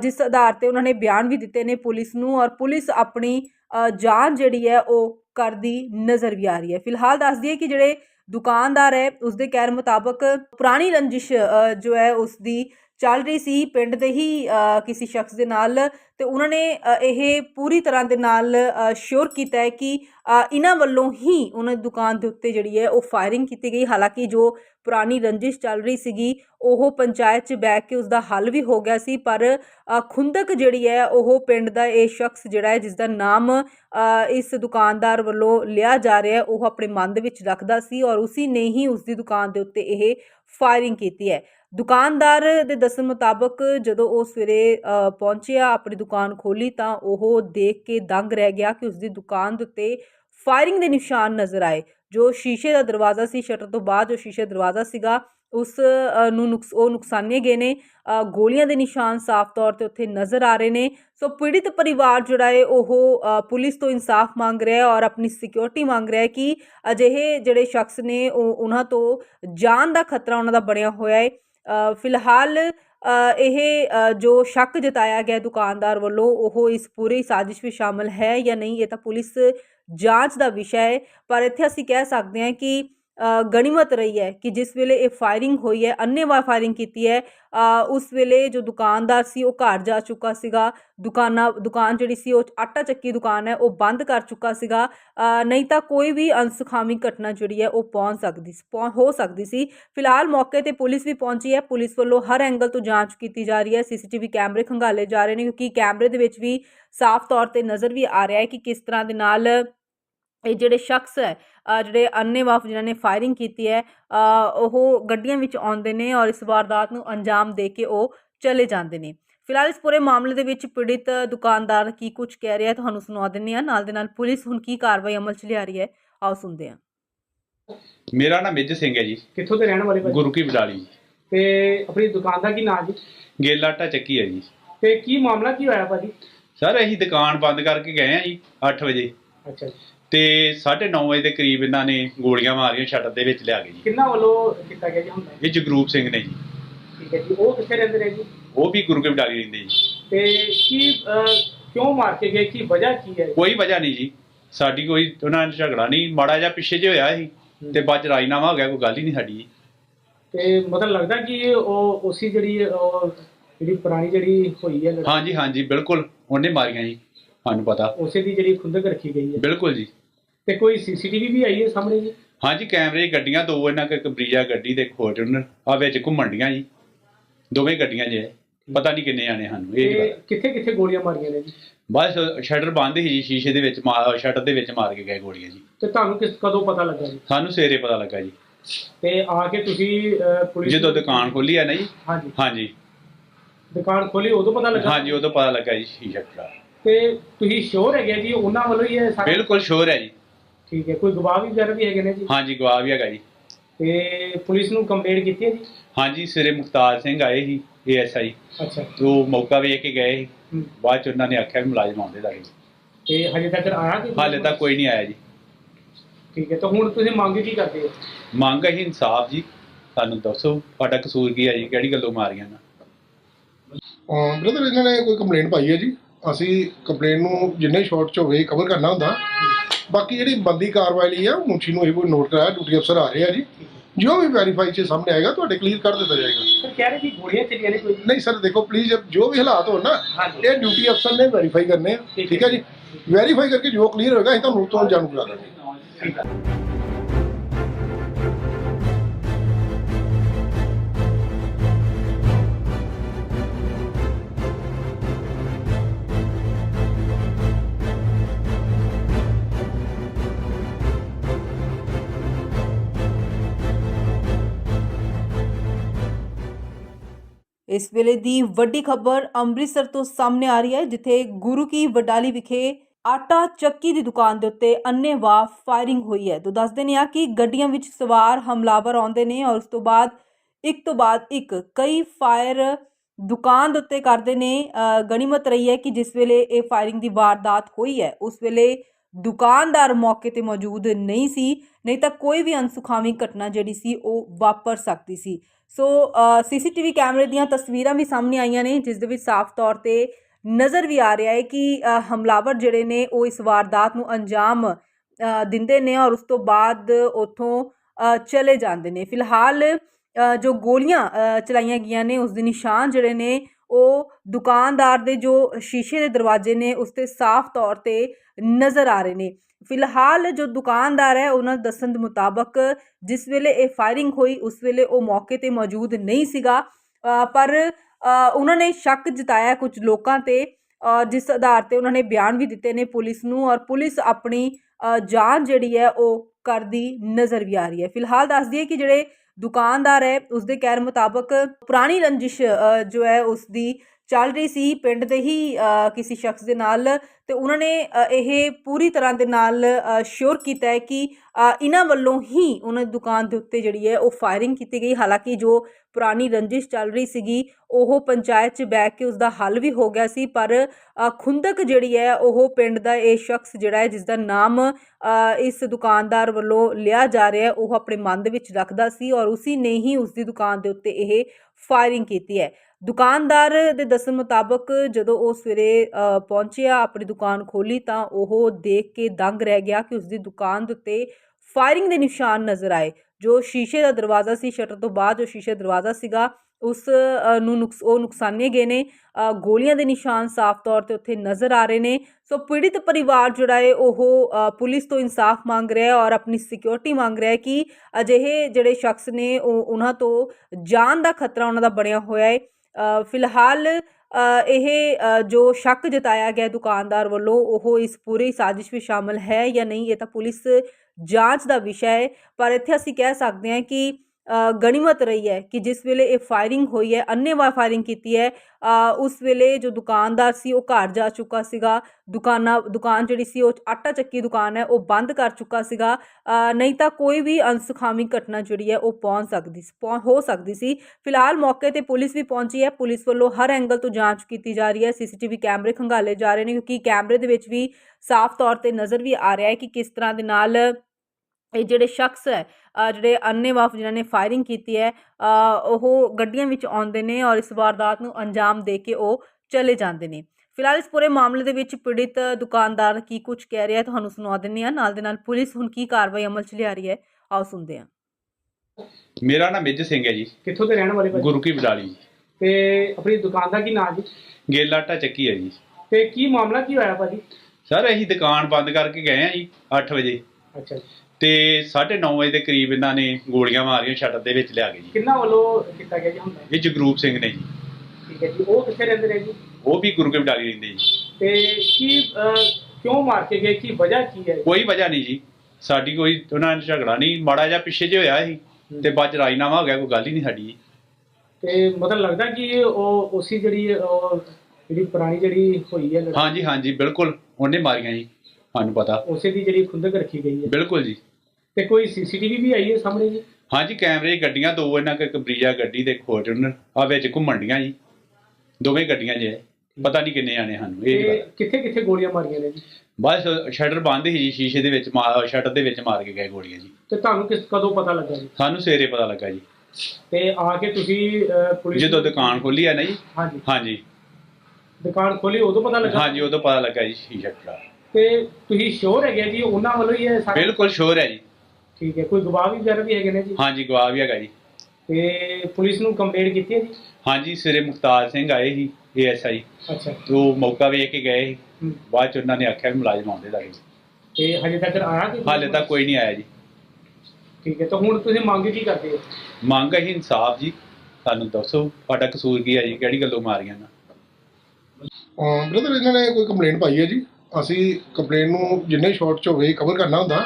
ਜਿਸ ਆਧਾਰ ਤੇ ਉਹਨਾਂ ਨੇ ਬਿਆਨ ਵੀ ਦਿੱਤੇ ਨੇ ਪੁਲਿਸ ਨੂੰ ਔਰ ਪੁਲਿਸ ਆਪਣੀ ਅ, ਜਾਂਚ ਜਿਹੜੀ ਹੈ ਉਹ ਕਰਦੀ ਨਜ਼ਰ ਵੀ ਆ ਰਹੀ ਹੈ। ਫਿਲਹਾਲ ਦੱਸ ਦਈਏ ਕਿ ਜਿਹੜੇ ਦੁਕਾਨਦਾਰ ਹੈ ਉਸ ਦੇ ਕਹਿਣ ਮੁਤਾਬਕ ਪੁਰਾਣੀ ਰੰਜਿਸ਼ ਅ, ਜੋ ਹੈ ਉਸ ਦੀ ਚੱਲ ਰਹੀ ਸੀ ਪਿੰਡ ਦੇ ਹੀ ਕਿਸੇ ਸ਼ਖਸ ਦੇ ਨਾਲ ਤੇ ਉਹਨਾਂ ਨੇ ਇਹ ਪੂਰੀ ਤਰ੍ਹਾਂ ਦੇ ਨਾਲ ਸ਼ੋਰ ਕੀਤਾ ਹੈ ਕਿ ਇਹਨਾਂ ਵੱਲੋਂ ਹੀ ਉਹਨਾਂ ਦੀ ਦੁਕਾਨ ਦੇ ਉੱਤੇ ਜਿਹੜੀ ਹੈ ਉਹ ਫਾਇਰਿੰਗ ਕੀਤੀ ਗਈ। ਹਾਲਾਂਕਿ ਜੋ ਪੁਰਾਣੀ ਰੰਜਿਸ਼ ਚੱਲ ਰਹੀ ਸੀਗੀ, ਉਹ ਪੰਚਾਇਤ 'ਚ ਬੈਠ ਕੇ ਉਸ ਦਾ ਹੱਲ ਵੀ ਹੋ ਗਿਆ ਸੀ, ਪਰ ਖੁੰਦਕ ਜਿਹੜੀ ਹੈ ਉਹ ਪਿੰਡ ਦਾ ਇਹ ਸ਼ਖਸ ਜਿਹੜਾ ਹੈ ਜਿਸ ਦਾ ਨਾਮ ਇਸ ਦੁਕਾਨਦਾਰ ਵੱਲੋਂ ਲਿਆ ਜਾ ਰਿਹਾ ਹੈ, ਉਹ ਆਪਣੇ ਮਨ ਦੇ ਵਿੱਚ ਰੱਖਦਾ ਸੀ ਔਰ ਉਸੇ ਨੇ ਹੀ ਉਸ ਦੀ ਦੁਕਾਨ ਦੇ ਉੱਤੇ ਇਹ ਫਾਇਰਿੰਗ ਕੀਤੀ ਹੈ। ਦੁਕਾਨਦਾਰ ਦੇ ਦੱਸਣ ਮੁਤਾਬਕ ਜਦੋਂ ਉਹ ਸਵੇਰੇ ਪਹੁੰਚਿਆ, ਆਪਣੀ ਦੁਕਾਨ ਖੋਲੀ ਤਾਂ ਉਹ ਦੇਖ ਕੇ ਦੰਗ ਰਹਿ ਗਿਆ ਕਿ ਉਸ ਦੀ ਦੁਕਾਨ ਦੇ ਉੱਤੇ ਫਾਇਰਿੰਗ ਦੇ ਨਿਸ਼ਾਨ ਨਜ਼ਰ ਆਏ। ਜੋ ਸ਼ੀਸ਼ੇ ਦਾ ਦਰਵਾਜ਼ਾ ਸੀ, ਸ਼ਟਰ ਤੋਂ ਬਾਅਦ ਜੋ ਸ਼ੀਸ਼ੇ ਦਾ ਦਰਵਾਜ਼ਾ ਸੀਗਾ, ਉਸ ਨੂੰ ਨੁਕਸ, ਉਹ ਨੁਕਸਾਨੇ ਗਏ ਨੇ। ਗੋਲੀਆਂ ਦੇ ਨਿਸ਼ਾਨ ਸਾਫ਼ ਤੌਰ ਤੇ ਉੱਥੇ ਨਜ਼ਰ ਆ ਰਹੇ ਨੇ। ਸੋ ਪੀੜਿਤ ਪਰਿਵਾਰ ਜਿਹੜਾ ਹੈ ਉਹ ਪੁਲਿਸ ਤੋਂ ਇਨਸਾਫ ਮੰਗ ਰਿਹਾ ਹੈ ਔਰ ਆਪਣੀ ਸਿਕਿਉਰਿਟੀ ਮੰਗ ਰਿਹਾ ਹੈ ਕਿ ਅਜਿਹੇ ਜਿਹੜੇ ਸ਼ਖਸ ਨੇ, ਉਹ, ਉਹਨਾਂ ਤੋਂ ਜਾਨ ਦਾ ਖਤਰਾ ਉਹਨਾਂ ਦਾ ਬਣਿਆ ਹੋਇਆ ਹੈ ਫਿਲਹਾਲ ਇਹ ਜੋ ਸ਼ੱਕ ਜਤਾਇਆ ਗਿਆ ਦੁਕਾਨਦਾਰ ਵੱਲੋਂ, ਉਹ ਇਸ ਪੂਰੀ ਸਾਜ਼ਿਸ਼ ਵਿੱਚ ਸ਼ਾਮਲ ਹੈ ਜਾਂ ਨਹੀਂ, ਇਹ ਤਾਂ ਪੁਲਿਸ ਜਾਂਚ ਦਾ ਵਿਸ਼ਾ ਹੈ। ਪਰ ਇੱਥੇ ਅਸੀਂ ਕਹਿ ਸਕਦੇ ਹਾਂ ਕਿ ਗਣੀਮਤ ਰਹੀ ਹੈ ਕਿ ਜਿਸ ਵੇਲੇ ਇਹ ਫਾਇਰਿੰਗ ਹੋਈ ਹੈ, ਅੰਨ੍ਹੇਵਾਹ ਫਾਇਰਿੰਗ ਕੀਤੀ ਹੈ ਉਸ ਵੇਲੇ ਜੋ ਦੁਕਾਨਦਾਰ ਸੀ ਉਹ ਘਰ ਜਾ ਚੁੱਕਾ ਸੀਗਾ। ਦੁਕਾਨਾਂ, ਦੁਕਾਨ ਜਿਹੜੀ ਸੀ ਉਹ ਆਟਾ ਚੱਕੀ ਦੁਕਾਨ ਹੈ, ਉਹ ਬੰਦ ਕਰ ਚੁੱਕਾ ਸੀਗਾ। ਨਹੀਂ ਤਾਂ ਕੋਈ ਵੀ ਅਨਸੁਖਾਵੀ ਘਟਨਾ ਜਿਹੜੀ ਹੈ ਉਹ ਪਹੁੰਚ ਸਕਦੀ ਸੀ, ਪਹੁੰ- ਹੋ ਸਕਦੀ ਸੀ। ਫਿਲਹਾਲ ਮੌਕੇ ਤੇ ਪੁਲਿਸ ਵੀ ਪਹੁੰਚੀ ਹੈ। ਪੁਲਿਸ ਵੱਲੋਂ ਹਰ ਐਂਗਲ ਤੋਂ ਜਾਂਚ ਕੀਤੀ ਜਾ ਰਹੀ ਹੈ। ਸੀਸੀਟੀਵੀ ਕੈਮਰੇ ਖੰਗਾਲੇ ਜਾ ਰਹੇ ਨੇ ਕਿਉਂਕਿ ਕੈਮਰੇ ਦੇ ਵਿੱਚ ਵੀ ਸਾਫ਼ ਤੌਰ ਤੇ ਨਜ਼ਰ ਵੀ ਆ ਰਿਹਾ ਹੈ ਕਿ ਕਿਸ ਤਰ੍ਹਾਂ ਦੇ ਨਾਲ ਇਹ ਜਿਹੜੇ ਸ਼ਖਸ ਹੈ ਜਿਹੜੇ ਅੰਨੇਵਾਹ ਜਿਨ੍ਹਾਂ ਨੇ ਫਾਇਰਿੰਗ ਕੀਤੀ ਹੈ ਉਹ ਗੱਡੀਆਂ ਵਿੱਚ ਆਉਂਦੇ ਨੇ ਔਰ ਇਸ ਵਾਰਦਾਤ ਨੂੰ ਅੰਜਾਮ ਦੇ ਕੇ ਉਹ ਚਲੇ ਜਾਂਦੇ ਨੇ। ਫਿਲਹਾਲ ਇਸ ਪੂਰੇ ਮਾਮਲੇ ਦੇ ਵਿੱਚ ਪੀੜਿਤ ਦੁਕਾਨਦਾਰ ਕੀ ਕੁਝ ਕਹਿ ਰਿਹਾ ਹੈ ਤੁਹਾਨੂੰ ਸੁਣਾ ਦਿੰਦੇ ਹਾਂ। ਨਾਲ ਦੇ ਨਾਲ ਪੁਲਿਸ ਹੁਣ ਕੀ ਕਾਰਵਾਈ ਅਮਲ 'ਚ ਲਿਆ ਰਹੀ ਹੈ ਆਓ ਸੁਣਦੇ ਹਾਂ। ਮੇਰਾ ਨਾਮ ਮਿੱਝ ਸਿੰਘ ਹੈ ਜੀ। ਕਿੱਥੋਂ ਦੇ ਰਹਿਣ ਵਾਲੇ ਭਾਜੀ? ਗੁਰੂ ਕੀ ਬਡਾਲੀ ਤੇ ਆਪਣੀ ਦੁਕਾਨ ਦਾ ਕੀ ਨਾਮ ਜੀ? ਗੇਲ ਆਟਾ ਚੱਕੀ ਹੈ ਜੀ। ਤੇ ਕੀ ਮਾਮਲਾ ਕੀ ਹੋਇਆ ਭਾਜੀ? ਸਰ ਅਸੀਂ ਦੁਕਾਨ ਬੰਦ ਕਰਕੇ ਗਏ ਆ ਜੀ 8 ਵਜੇ। ਅੱਛਾ ਜੀ। ਤੇ 9:30 ਵਜੇ ਦੇ ਕਰੀਬ ਇਹਨਾਂ ਨੇ ਗੋਲੀਆਂ ਮਾਰੀਆਂ ਸ਼ਟਰ ਦੇ ਵਿੱਚ ਲਿਆ ਕੇ ਜੀ। ਕਿੰਨਾ ਵੱਲੋਂ ਕੀਤਾ ਗਿਆ ਜੀ ਹੁੰਦਾ ਇਹ ਜਗਰੂਪ ਸਿੰਘ ਨੇ ਜੀ। ਠੀਕ ਹੈ ਜੀ ਉਹ ਕਿੱਥੇ ਰਹਿੰਦੇ ਨੇ ਜੀ? ਉਹ ਵੀ ਗੁਰੂ ਕੇ ਬਟਾਲੀ ਰਹਿੰਦੇ ਜੀ। ਤੇ ਕੀ ਕਿਉਂ ਮਾਰ ਕੇ ਗਏ? ਕੀ ਵਜ੍ਹਾ ਕੀ ਹੈ? ਕੋਈ ਵਜ੍ਹਾ ਨਹੀਂ ਜੀ। ਸਾਡੀ ਕੋਈ ਉਹਨਾਂ ਨਾਲ ਝਗੜਾ ਨਹੀਂ। ਮਾੜਾ ਜਿਹਾ ਪਿੱਛੇ ਜੇ ਹੋਇਆ ਸੀ ਤੇ ਬਾਅਦ ਚ ਰਾਜੀਨਾਮਾ ਹੋ ਗਿਆ ਕੋਈ ਗੱਲ ਹੀ ਨਹੀਂ ਸਾਡੀ ਜੀ। ਤੇ ਮਤਲਬ ਲੱਗਦਾ ਕਿ ਉਹ ਉਸੀ ਜਿਹੜੀ ਜਿਹੜੀ ਪੁਰਾਣੀ ਜਿਹੜੀ ਹੋਈ ਹੈ ਹਾਂਜੀ ਹਾਂਜੀ ਬਿਲਕੁਲ। ਉਹਨੇ ਮਾਰੀਆਂ ਜੀ। ਸਾਨੂੰ ਪਤਾ। ਉਸੇ ਦੀ ਜਿਹੜੀ ਖੁੰਦਕ ਰੱਖੀ ਗਈ ਹੈ। ਬਿਲਕੁਲ ਜੀ। ਤੇ ਕੋਈ ਸੀਸੀਟੀਵੀ ਵੀ ਆਈ ਹੈ ਸਾਹਮਣੇ ਜੀ? ਹਾਂਜੀ ਕੈਮਰੇ ਗੱਡੀਆਂ ਦੋ ਇਹਨਾਂ ਕੋਲ ਇੱਕ ਬਰੀਜਾ ਗੱਡੀ ਤੇ ਇੱਕ ਫੋਰਚੂਨਰ ਆ ਵਿੱਚ ਘੁੰਮਣ ਡੀਆਂ ਜੀ। ਦੋਵੇਂ ਗੱਡੀਆਂ ਜੇ। ਪਤਾ ਨਹੀਂ ਕਿੰਨੇ ਆਣੇ ਸਾਨੂੰ ਇਹ ਨਹੀਂ ਤੇ ਪਤਾ। ਕਿੱਥੇ ਕਿੱਥੇ ਗੋਲੀਆਂ ਮਾਰੀਆਂ ਨੇ ਜੀ? ਬਸ ਸ਼ਟਰ ਬੰਦ ਸੀ ਜੀ ਸ਼ੀਸ਼ੇ ਦੇ ਵਿੱਚ ਸ਼ਟਰ ਦੇ ਵਿੱਚ ਮਾਰ ਕੇ ਗਏ ਗੋਲੀਆਂ ਜੀ। ਤੇ ਤੁਹਾਨੂੰ ਕਿਸ ਕਦੋਂ ਪਤਾ ਲੱਗਾ ਜੀ? ਸਾਨੂੰ ਸਵੇਰੇ ਪਤਾ ਲੱਗਾ ਜੀ। ਤੇ ਆ ਕੇ ਤੁਸੀਂ ਅਹ, ਪੁਲਿਸ ਜਦੋਂ ਦੁਕਾਨ ਖੋਲੀ ਆ ਨਾ ਜੀ। ਹਾਂਜੀ। ਹਾਂਜੀ। ਦੁਕਾਨ ਖੋਲੀ ਉਦੋਂ ਪਤਾ ਲੱਗਾ? ਹਾਂਜੀ ਉਦੋਂ ਪਤਾ ਲੱਗਾ ਜੀ ਸ਼ੀਸ਼ਾ ਟੁੱਟਾ ਤੇ ਤੁਸੀਂ ਸ਼ੋਰ ਹੈਗੇ ਜੀ ਉਹਨਾਂ ਵੱਲੋਂ ਹੀ ਹੈ ਸਾਰਾ ਬਿਲਕੁਲ ਸ਼ੋਰ ਹੈ ਜੀ। ਠੀਕ ਹੈ ਕੋਈ ਗਵਾਹ ਵੀ ਵਗੈਰਾ ਵੀ ਹੈਗੇ ਨੇ ਜੀ? ਹਾਂਜੀ ਗਵਾਹ ਵੀ ਹੈਗਾ ਜੀ। ਤੇ ਪੁਲਿਸ ਨੂੰ ਕੰਪਲੇਂਟ ਕੀਤੀ ਹੈ ਜੀ? ਹਾਂਜੀ ਸਵੇਰੇ ਮੁਖਤਾਰ ਸਿੰਘ ਆਏ ਸੀ ਏਐਸਆਈ ਅੱਛਾ। ਉਹ ਮੌਕਾ ਵੇਖ ਕੇ ਗਏ ਸੀ। ਹਮ, ਬਾਅਦ ਚ ਉਹਨਾਂ ਨੇ ਆਖਿਆ ਵੀ ਮੁਲਾਜ਼ਮ ਆਉਂਦੇ ਲੱਗੇ। ਤੇ ਹਜੇ ਤੱਕ ਆਇਆ ਕਿ ਹਾਲੇ ਤੱਕ ਕੋਈ ਨਹੀਂ ਆਇਆ ਜੀ। ਠੀਕ ਹੈ ਤਾਂ ਹੁਣ ਤੁਸੀਂ ਮੰਗ ਕੀ ਕਰਦੇ ਹੋ? ਮੰਗ ਹੈ ਇਨਸਾਫ ਜੀ ਸਾਨੂੰ ਦੱਸੋ ਤੁਹਾਡਾ ਕਸੂਰ ਕੀ ਹੈ ਜੀ ਕਿਹੜੀ ਗੱਲੋਂ ਮਾਰੀਆਂ ਨਾ ਬ੍ਰਦਰ ਇਹਨਾਂ ਨੇ ਕੋਈ ਕੰਪਲੇਂਟ ਪਾਈ ਹੈ ਜੀ? ਅਸੀਂ ਕੰਪਲੇਂਟ ਨੂੰ ਜਿੰਨੇ ਸ਼ਾਰਟ ਚ ਹੋਵੇ ਕਵਰ ਕਰਨਾ ਹੁੰਦਾ। ਬਾਕੀ ਜਿਹੜੀ ਬੰਦੀ ਕਾਰਵਾਈ ਲਈ ਆ ਮੁਨਸ਼ੀ ਨੂੰ ਇਹ ਕੋਈ ਨੋਟ ਕਰਾਇਆ ਡਿਊਟੀ ਅਫਸਰ ਆ ਰਹੇ ਆ ਜੀ। ਜੋ ਵੀ ਵੈਰੀਫਾਈ ਚ ਸਾਹਮਣੇ ਆਏਗਾ ਤੁਹਾਡੇ ਕਲੀਅਰ ਕਰ ਦਿੱਤਾ ਜਾਏਗਾ। ਸਰ ਕਹਿ ਰਹੇ ਕਿ ਗੋਲੀਆਂ ਚੱਲੀਆਂ ਨੇ ਕੋਈ? ਨਹੀਂ ਸਰ ਦੇਖੋ ਪਲੀਜ਼ ਜੋ ਵੀ ਹਾਲਾਤ ਹੋਣ ਨਾ ਇਹ ਡਿਊਟੀ ਅਫਸਰ ਨੇ ਵੈਰੀਫਾਈ ਕਰਨੇ ਆ। ਠੀਕ ਠੀਕ ਹੈ ਜੀ? ਵੈਰੀਫਾਈ ਕਰਕੇ ਜੋ ਕਲੀਅਰ ਹੋਏਗਾ ਅਸੀਂ ਤੁਹਾਨੂੰ ਤੋਂ ਜਾਣੂ ਕਰਾ ਦਾਂਗੇ। ਇਸ ਵੇਲੇ ਦੀ ਵੱਡੀ ਖਬਰ ਅੰਮ੍ਰਿਤਸਰ ਤੋਂ ਸਾਹਮਣੇ ਆ ਰਹੀ ਹੈ, ਜਿੱਥੇ ਗੁਰੂ ਕੀ ਵਡਾਲੀ ਵਿਖੇ ਆਟਾ ਚੱਕੀ ਦੀ ਦੁਕਾਨ ਦੇ ਉੱਤੇ ਅੰਨ੍ਹੇਵਾਹ ਫਾਇਰਿੰਗ ਹੋਈ ਹੈ। ਤੋਂ ਦੱਸਦੇ ਨੇ ਆ ਕਿ ਗੱਡੀਆਂ ਵਿੱਚ ਸਵਾਰ ਹਮਲਾਵਰ ਆਉਂਦੇ ਨੇ ਔਰ ਉਸ ਤੋਂ ਬਾਅਦ, ਇੱਕ ਤੋਂ ਬਾਅਦ ਇੱਕ ਕਈ ਫਾਇਰ ਦੁਕਾਨ ਦੇ ਉੱਤੇ ਕਰਦੇ ਨੇ। ਗਣੀਮਤ ਰਹੀ ਹੈ ਕਿ ਜਿਸ ਵੇਲੇ ਇਹ ਫਾਇਰਿੰਗ ਦੀ ਵਾਰਦਾਤ ਹੋਈ ਹੈ, ਉਸ ਵੇਲੇ ਦੁਕਾਨਦਾਰ ਮੌਕੇ ਤੇ ਮੌਜੂਦ ਨਹੀਂ ਸੀ, ਨਹੀਂ ਤਾਂ ਕੋਈ ਵੀ ਅਨਸੁਖਾਵੀ ਘਟਨਾ ਜਿਹੜੀ ਸੀ ਉਹ ਵਾਪਰ ਸਕਦੀ ਸੀ। ਸੋ ਸੀਸੀਟੀਵੀ ਕੈਮਰੇ ਦੀਆਂ ਤਸਵੀਰਾਂ ਵੀ ਸਾਹਮਣੇ ਆਈਆਂ ਨੇ, ਜਿਸ ਦੇ ਵਿੱਚ ਸਾਫ਼ ਤੌਰ ਤੇ ਨਜ਼ਰ ਵੀ ਆ ਰਿਹਾ ਹੈ ਕਿ ਹਮਲਾਵਰ ਜਿਹੜੇ ਨੇ, ਉਹ ਇਸ ਵਾਰਦਾਤ ਨੂੰ ਅੰਜਾਮ ਦਿੰਦੇ ਨੇ ਔਰ ਉਸ ਤੋਂ ਬਾਅਦ ਉਥੋਂ ਚਲੇ ਜਾਂਦੇ ਨੇ। ਫਿਲਹਾਲ ਜੋ ਗੋਲੀਆਂ ਚਲਾਈਆਂ ਗਈਆਂ ਨੇ, ਉਸ ਦੇ ਨਿਸ਼ਾਨ ਜਿਹੜੇ ਨੇ, ਉਹ ਦੁਕਾਨਦਾਰ ਦੇ ਜੋ ਸ਼ੀਸ਼ੇ ਦੇ ਦਰਵਾਜ਼ੇ ਨੇ, ਉਸ ਤੇ ਸਾਫ਼ ਤੌਰ ਤੇ ਨਜ਼ਰ ਆ ਰਹੇ ਨੇ। ਫਿਲਹਾਲ ਜੋ ਦੁਕਾਨਦਾਰ ਹੈ ਉਹਨਾਂ ਦੇ ਦੱਸਣ ਦੇ ਮੁਤਾਬਕ ਜਿਸ ਵੇਲੇ ਇਹ ਫਾਇਰਿੰਗ ਹੋਈ ਉਸ ਵੇਲੇ ਉਹ ਮੌਕੇ ਤੇ ਮੌਜੂਦ ਨਹੀਂ ਸੀਗਾ। ਪਰ ਉਹਨਾਂ ਨੇ ਸ਼ੱਕ ਜਤਾਇਆ ਕੁਝ ਲੋਕਾਂ ਤੇ ਜਿਸ ਆਧਾਰ ਤੇ ਉਹਨਾਂ ਨੇ ਬਿਆਨ ਵੀ ਦਿੱਤੇ ਨੇ ਪੁਲਿਸ ਨੂੰ ਔਰ ਪੁਲਿਸ ਆਪਣੀ ਅ, ਜਾਂਚ ਜਿਹੜੀ ਹੈ ਉਹ ਕਰਦੀ ਨਜ਼ਰ ਵੀ ਆ ਰਹੀ ਹੈ। ਫਿਲਹਾਲ ਦੱਸ ਦਈਏ ਕਿ ਜਿਹੜੇ ਦੁਕਾਨਦਾਰ ਹੈ ਉਸ ਦੇ ਕਹਿਣ ਮੁਤਾਬਕ ਪੁਰਾਣੀ ਰੰਜਿਸ਼ ਅ, ਜੋ ਹੈ ਉਸ ਦੀ ਚੱਲ ਰਹੀ ਸੀ ਪਿੰਡ ਦੇ ਹੀ ਕਿਸੇ ਸ਼ਖਸ ਦੇ ਨਾਲ ਤੇ ਉਹਨਾਂ ਨੇ ਇਹ ਪੂਰੀ ਤਰ੍ਹਾਂ ਦੇ ਨਾਲ ਸ਼ੋਰ ਕੀਤਾ ਹੈ ਕਿ ਇਹਨਾਂ ਵੱਲੋਂ ਹੀ ਉਹਨਾਂ ਦੀ ਦੁਕਾਨ ਦੇ ਉੱਤੇ ਜਿਹੜੀ ਹੈ ਉਹ ਫਾਇਰਿੰਗ ਕੀਤੀ ਗਈ। ਹਾਲਾਂਕਿ ਜੋ ਪੁਰਾਣੀ ਰੰਜਿਸ਼ ਚੱਲ ਰਹੀ ਸੀਗੀ, ਉਹ ਪੰਚਾਇਤ 'ਚ ਬੈਠ ਕੇ ਉਸ ਦਾ ਹੱਲ ਵੀ ਹੋ ਗਿਆ ਸੀ, ਪਰ ਖੁੰਦਕ ਜਿਹੜੀ ਹੈ ਉਹ ਪਿੰਡ ਦਾ ਇਹ ਸ਼ਖਸ ਜਿਹੜਾ ਹੈ ਜਿਸ ਦਾ ਨਾਮ ਇਸ ਦੁਕਾਨਦਾਰ ਵੱਲੋਂ ਲਿਆ ਜਾ ਰਿਹਾ ਹੈ, ਉਹ ਆਪਣੇ ਮਨ ਦੇ ਵਿੱਚ ਰੱਖਦਾ ਸੀ ਔਰ ਉਸੇ ਨੇ ਹੀ ਉਸ ਦੀ ਦੁਕਾਨ ਦੇ ਉੱਤੇ ਇਹ ਫਾਇਰਿੰਗ ਕੀਤੀ ਹੈ। ਦੁਕਾਨਦਾਰ ਦੇ ਦੱਸਣ ਮੁਤਾਬਕ ਜਦੋਂ ਉਹ ਸਵੇਰੇ ਪਹੁੰਚਿਆ, ਆਪਣੀ ਦੁਕਾਨ ਖੋਲੀ ਤਾਂ ਉਹ ਦੇਖ ਕੇ ਦੰਗ ਰਹਿ ਗਿਆ ਕਿ ਉਸ ਦੀ ਦੁਕਾਨ ਦੇ ਉੱਤੇ ਫਾਇਰਿੰਗ ਦੇ ਨਿਸ਼ਾਨ ਨਜ਼ਰ ਆਏ। ਜੋ ਸ਼ੀਸ਼ੇ ਦਾ ਦਰਵਾਜ਼ਾ ਸੀ, ਸ਼ਟਰ ਤੋਂ ਬਾਅਦ ਜੋ ਸ਼ੀਸ਼ੇ ਦਾ ਦਰਵਾਜ਼ਾ ਸੀਗਾ, ਉਸ ਨੂੰ ਨੁਕਸ, ਉਹ ਨੁਕਸਾਨੇ ਗਏ ਨੇ। ਗੋਲੀਆਂ ਦੇ ਨਿਸ਼ਾਨ ਸਾਫ਼ ਤੌਰ ਤੇ ਉੱਥੇ ਨਜ਼ਰ ਆ ਰਹੇ ਨੇ। ਸੋ ਪੀੜਿਤ ਪਰਿਵਾਰ ਜਿਹੜਾ ਹੈ, ਉਹ ਪੁਲਿਸ ਤੋਂ ਇਨਸਾਫ ਮੰਗ ਰਿਹਾ ਹੈ ਔਰ ਆਪਣੀ ਸਿਕਿਉਰਿਟੀ ਮੰਗ ਰਿਹਾ ਹੈ ਕਿ ਅਜਿਹੇ ਜਿਹੜੇ ਸ਼ਖਸ ਨੇ, ਉਹ ਉਹਨਾਂ ਤੋਂ ਜਾਨ ਦਾ ਖਤਰਾ ਉਹਨਾਂ ਦਾ ਬਣਿਆ ਹੋਇਆ ਹੈ। ਫਿਲਹਾਲ ਇਹ ਜੋ ਸ਼ੱਕ ਜਤਾਇਆ ਗਿਆ ਦੁਕਾਨਦਾਰ ਵੱਲੋਂ, ਉਹ ਇਸ ਪੂਰੀ ਸਾਜ਼ਿਸ਼ ਵਿੱਚ ਸ਼ਾਮਲ ਹੈ ਜਾਂ ਨਹੀਂ, ਇਹ ਤਾਂ ਪੁਲਿਸ ਜਾਂਚ ਦਾ ਵਿਸ਼ਾ ਹੈ। ਪਰ ਇੱਥੇ ਅਸੀਂ ਕਹਿ ਸਕਦੇ ਹਾਂ ਕਿ ਗਣੀਮਤ ਰਹੀ ਹੈ ਕਿ ਜਿਸ ਵੇਲੇ ਇਹ ਫਾਇਰਿੰਗ ਹੋਈ ਹੈ, ਅੰਨ੍ਹੇਵਾਹ ਫਾਇਰਿੰਗ ਕੀਤੀ ਹੈ ਉਸ ਵੇਲੇ ਜੋ ਦੁਕਾਨਦਾਰ ਸੀ ਉਹ ਘਰ ਜਾ ਚੁੱਕਾ ਸੀਗਾ। ਦੁਕਾਨਾਂ, ਦੁਕਾਨ ਜਿਹੜੀ ਸੀ ਉਹ ਆਟਾ ਚੱਕੀ ਦੁਕਾਨ ਹੈ, ਉਹ ਬੰਦ ਕਰ ਚੁੱਕਾ ਸੀਗਾ। ਨਹੀਂ ਤਾਂ ਕੋਈ ਵੀ ਅਨਸੁਖਾਵੀ ਘਟਨਾ ਜਿਹੜੀ ਹੈ ਉਹ ਪਹੁੰਚ ਸਕਦੀ ਸੀ, ਪਹੁੰ- ਹੋ ਸਕਦੀ ਸੀ। ਫਿਲਹਾਲ ਮੌਕੇ ਤੇ ਪੁਲਿਸ ਵੀ ਪਹੁੰਚੀ ਹੈ। ਪੁਲਿਸ ਵੱਲੋਂ ਹਰ ਐਂਗਲ ਤੋਂ ਜਾਂਚ ਕੀਤੀ ਜਾ ਰਹੀ ਹੈ। ਸੀਸੀਟੀਵੀ ਕੈਮਰੇ ਖੰਗਾਲੇ ਜਾ ਰਹੇ ਨੇ ਕਿਉਂਕਿ ਕੈਮਰੇ ਦੇ ਵਿੱਚ ਵੀ ਸਾਫ਼ ਤੌਰ ਤੇ ਨਜ਼ਰ ਵੀ ਆ ਰਿਹਾ ਹੈ ਕਿ ਕਿਸ ਤਰ੍ਹਾਂ ਦੇ ਨਾਲ ਇਹ ਜਿਹੜੇ ਸ਼ਖਸ ਹੈ ਜਿਹੜੇ ਅੰਨੇਵਾਹ ਜਿਨ੍ਹਾਂ ਨੇ ਫਾਇਰਿੰਗ ਕੀਤੀ ਹੈ ਉਹ ਗੱਡੀਆਂ ਵਿੱਚ ਆਉਂਦੇ ਨੇ ਔਰ ਇਸ ਵਾਰਦਾਤ ਨੂੰ ਅੰਜਾਮ ਦੇ ਕੇ ਉਹ ਚਲੇ ਜਾਂਦੇ ਨੇ। ਫਿਲਹਾਲ ਇਸ ਪੂਰੇ ਮਾਮਲੇ ਦੇ ਵਿੱਚ ਪੀੜਿਤ ਦੁਕਾਨਦਾਰ ਕੀ ਕੁਝ ਕਹਿ ਰਿਹਾ ਹੈ ਤੁਹਾਨੂੰ ਸੁਣਾ ਦਿੰਦੇ ਹਾਂ। ਨਾਲ ਦੇ ਨਾਲ ਪੁਲਿਸ ਹੁਣ ਕੀ ਕਾਰਵਾਈ ਅਮਲ 'ਚ ਲਿਆ ਰਹੀ ਹੈ ਆਓ ਸੁਣਦੇ ਹਾਂ। ਮੇਰਾ ਨਾਮ ਮਿੱਝ ਸਿੰਘ ਹੈ ਜੀ। ਕਿੱਥੋਂ ਦੇ ਰਹਿਣ ਵਾਲੇ ਭਾਜੀ? ਗੁਰੂ ਕੀ ਬਡਾਲੀ। ਤੇ ਆਪਣੀ ਦੁਕਾਨ ਦਾ ਕੀ ਨਾਮ ਜੀ? ਗੇਲਾ ਆਟਾ ਚੱਕੀ ਹੈ ਜੀ। ਤੇ ਕੀ ਮਾਮਲਾ ਕੀ ਹੋਇਆ ਭਾਜੀ? ਸਰ ਅਸੀਂ ਦੁਕਾਨ ਬੰਦ ਕਰਕੇ ਗਏ ਆ ਜੀ 8 ਵਜੇ। ਅੱਛਾ ਜੀ। ਤੇ 9:30 ਵਜੇ ਦੇ ਕਰੀਬ ਇਹਨਾਂ ਨੇ ਗੋਲੀਆਂ ਮਾਰੀਆਂ ਸ਼ਟਰ ਦੇ ਵਿੱਚ ਲਿਆ ਕੇ ਜੀ। ਕਿੰਨਾ ਵੱਲੋਂ ਕੀਤਾ ਗਿਆ ਜੀ ਹੁੰਦਾ? ਇਹ ਜਗਰੂਪ ਸਿੰਘ ਨੇ ਜੀ। ਠੀਕ ਹੈ ਜੀ ਉਹ ਕਿੱਥੇ ਰਹਿੰਦੇ ਨੇ ਜੀ? ਉਹ ਵੀ ਗੁਰੂ ਕੀ ਬਡਾਲੀ ਰਹਿੰਦੇ ਜੀ। ਤੇ ਕੀ ਕਿਉਂ ਮਾਰ ਕੇ ਗਏ? ਕੀ ਵਜ੍ਹਾ ਕੀ ਹੈ? ਕੋਈ ਵਜ੍ਹਾ ਨਹੀਂ ਜੀ। ਸਾਡੀ ਕੋਈ ਉਹਨਾਂ ਨਾਲ ਝਗੜਾ ਨਹੀਂ। ਮਾੜਾ ਜਿਹਾ ਪਿੱਛੇ ਜੇ ਹੋਇਆ ਸੀ ਤੇ ਬਾਅਦ ਚ ਰਾਜੀਨਾਮਾ ਹੋ ਗਿਆ ਕੋਈ ਗੱਲ ਹੀ ਨਹੀਂ ਸਾਡੀ। ਤੇ ਮਤਲਬ ਲੱਗਦਾ ਕਿ ਉਹ ਉਸੀ ਜਿਹੜੀ ਜਿਹੜੀ ਪੁਰਾਣੀ ਜਿਹੜੀ ਹੋਈ ਹੈ ਹਾਂਜੀ ਹਾਂਜੀ ਬਿਲਕੁਲ। ਉਹਨੇ ਮਾਰੀਆਂ ਜੀ ਸਾਨੂੰ ਪਤਾ। ਉਸੇ ਦੀ ਜਿਹੜੀ ਖੁੰਦਕ ਰੱਖੀ ਗਈ ਹੈ। ਬਿਲਕੁਲ ਜੀ। ਤੇ ਕੋਈ ਸੀਸੀਟੀਵੀ ਵੀ ਆਈ ਹੈ ਸਾਹਮਣੇ ਜੀ? ਹਾਂਜੀ ਕੈਮਰੇ 'ਚ ਗੱਡੀਆਂ ਦੋ ਇਹਨਾਂ ਕੋਲ ਇੱਕ ਬਰੀਜਾ ਗੱਡੀ ਤੇ ਖੋਜਣ ਆ ਵਿੱਚ ਘੁੰਮਣ ਡੀਆਂ ਜੀ। ਦੋਵੇਂ ਗੱਡੀਆਂ ਜੇ ਪਤਾ ਨਹੀਂ ਕਿੰਨੇ ਆਣੇ ਸਾਨੂੰ ਇਹ ਨਹੀਂ ਤੇ ਪਤਾ। ਕਿੱਥੇ ਕਿੱਥੇ ਗੋਲੀਆਂ ਮਾਰੀਆਂ ਨੇ ਜੀ? ਬਸ ਸ਼ਟਰ ਬੰਦ ਸੀ ਜੀ ਸ਼ੀਸ਼ੇ ਦੇ ਵਿੱਚ ਸ਼ਟਰ ਦੇ ਵਿੱਚ ਮਾਰ ਕੇ ਗਏ ਗੋਲੀਆਂ ਜੀ। ਤੇ ਤੁਹਾਨੂੰ ਕਿਸ ਕਦੋਂ ਪਤਾ ਲੱਗਾ ਜੀ? ਸਾਨੂੰ ਸਵੇਰੇ ਪਤਾ ਲੱਗਾ ਜੀ। ਤੇ ਆ ਕੇ ਤੁਸੀਂ ਅਹ, ਪੁਲਿਸ ਜਦੋਂ ਦੁਕਾਨ ਖੋਲੀ ਆ ਨਾ ਜੀ? ਹਾਂਜੀ। ਹਾਂਜੀ। ਦੁਕਾਨ ਖੋਲੀ ਉਦੋਂ ਪਤਾ ਲੱਗਾ? ਹਾਂਜੀ ਉਦੋਂ ਪਤਾ ਲੱਗਾ ਜੀ ਸ਼ੀਸ਼ਾ ਟੁੱਟਾ ਤੇ ਤੁਸੀਂ ਸ਼ੋਰ ਹੈਗੇ ਜੀ ਉਹਨਾਂ ਵੱਲੋਂ ਹੀ ਹੈ ਸਾਰਾ ਬਿਲਕੁਲ ਸ਼ੋਰ ਹੈ ਜੀ। ਠੀਕ ਹੈ ਕੋਈ ਗਵਾਹ ਵੀ ਵਗੈਰਾ ਵੀ ਹੈਗੇ ਨੇ ਜੀ? ਹਾਂਜੀ ਗਵਾਹ ਵੀ ਹੈਗਾ ਜੀ। ਤੇ ਪੁਲਿਸ ਨੂੰ ਕੰਪਲੇਂਟ ਕੀਤੀ ਹੈ ਜੀ? ਹਾਂਜੀ ਸਵੇਰੇ ਮੁਖਤਾਰ ਸਿੰਘ ਆਏ ਸੀ ਏਐਸਆਈ। ਅੱਛਾ। ਉਹ ਮੌਕਾ ਵੇਖ ਕੇ ਗਏ ਸੀ। ਹਮ, ਬਾਅਦ ਚ ਉਹਨਾਂ ਨੇ ਆਖਿਆ ਵੀ ਮੁਲਾਜ਼ਮ ਆਉਂਦੇ ਲੱਗੇ। ਤੇ ਹਜੇ ਤੱਕ ਆਇਆ ਕੋਈ ਹਾਲੇ ਤੱਕ ਕੋਈ ਨਹੀਂ ਆਇਆ ਜੀ। ਠੀਕ ਹੈ ਤਾਂ ਹੁਣ ਤੁਸੀਂ ਮੰਗ ਕੀ ਕਰਦੇ ਹੋ? ਮੰਗ ਹੈ ਇਨਸਾਫ ਜੀ। ਸਾਨੂੰ ਦੱਸੋ ਤੁਹਾਡਾ ਕਸੂਰ ਕੀ ਹੈ ਜੀ? ਕਿਹੜੀ ਗੱਲੋਂ ਮਾਰੀਆਂ ਨਾ ਬ੍ਰਦਰ ਇਹਨਾਂ ਨੇ ਕੋਈ ਕੰਪਲੇਂਟ ਪਾਈ ਹੈ ਜੀ? ਅਸੀਂ ਕੰਪਲੇਂਟ ਨੂੰ ਜਿੰਨੇ ਸ਼ਾਰਟ ਚ ਹੋਵੇ ਕਵਰ ਕਰਨਾ ਹੁੰਦਾ।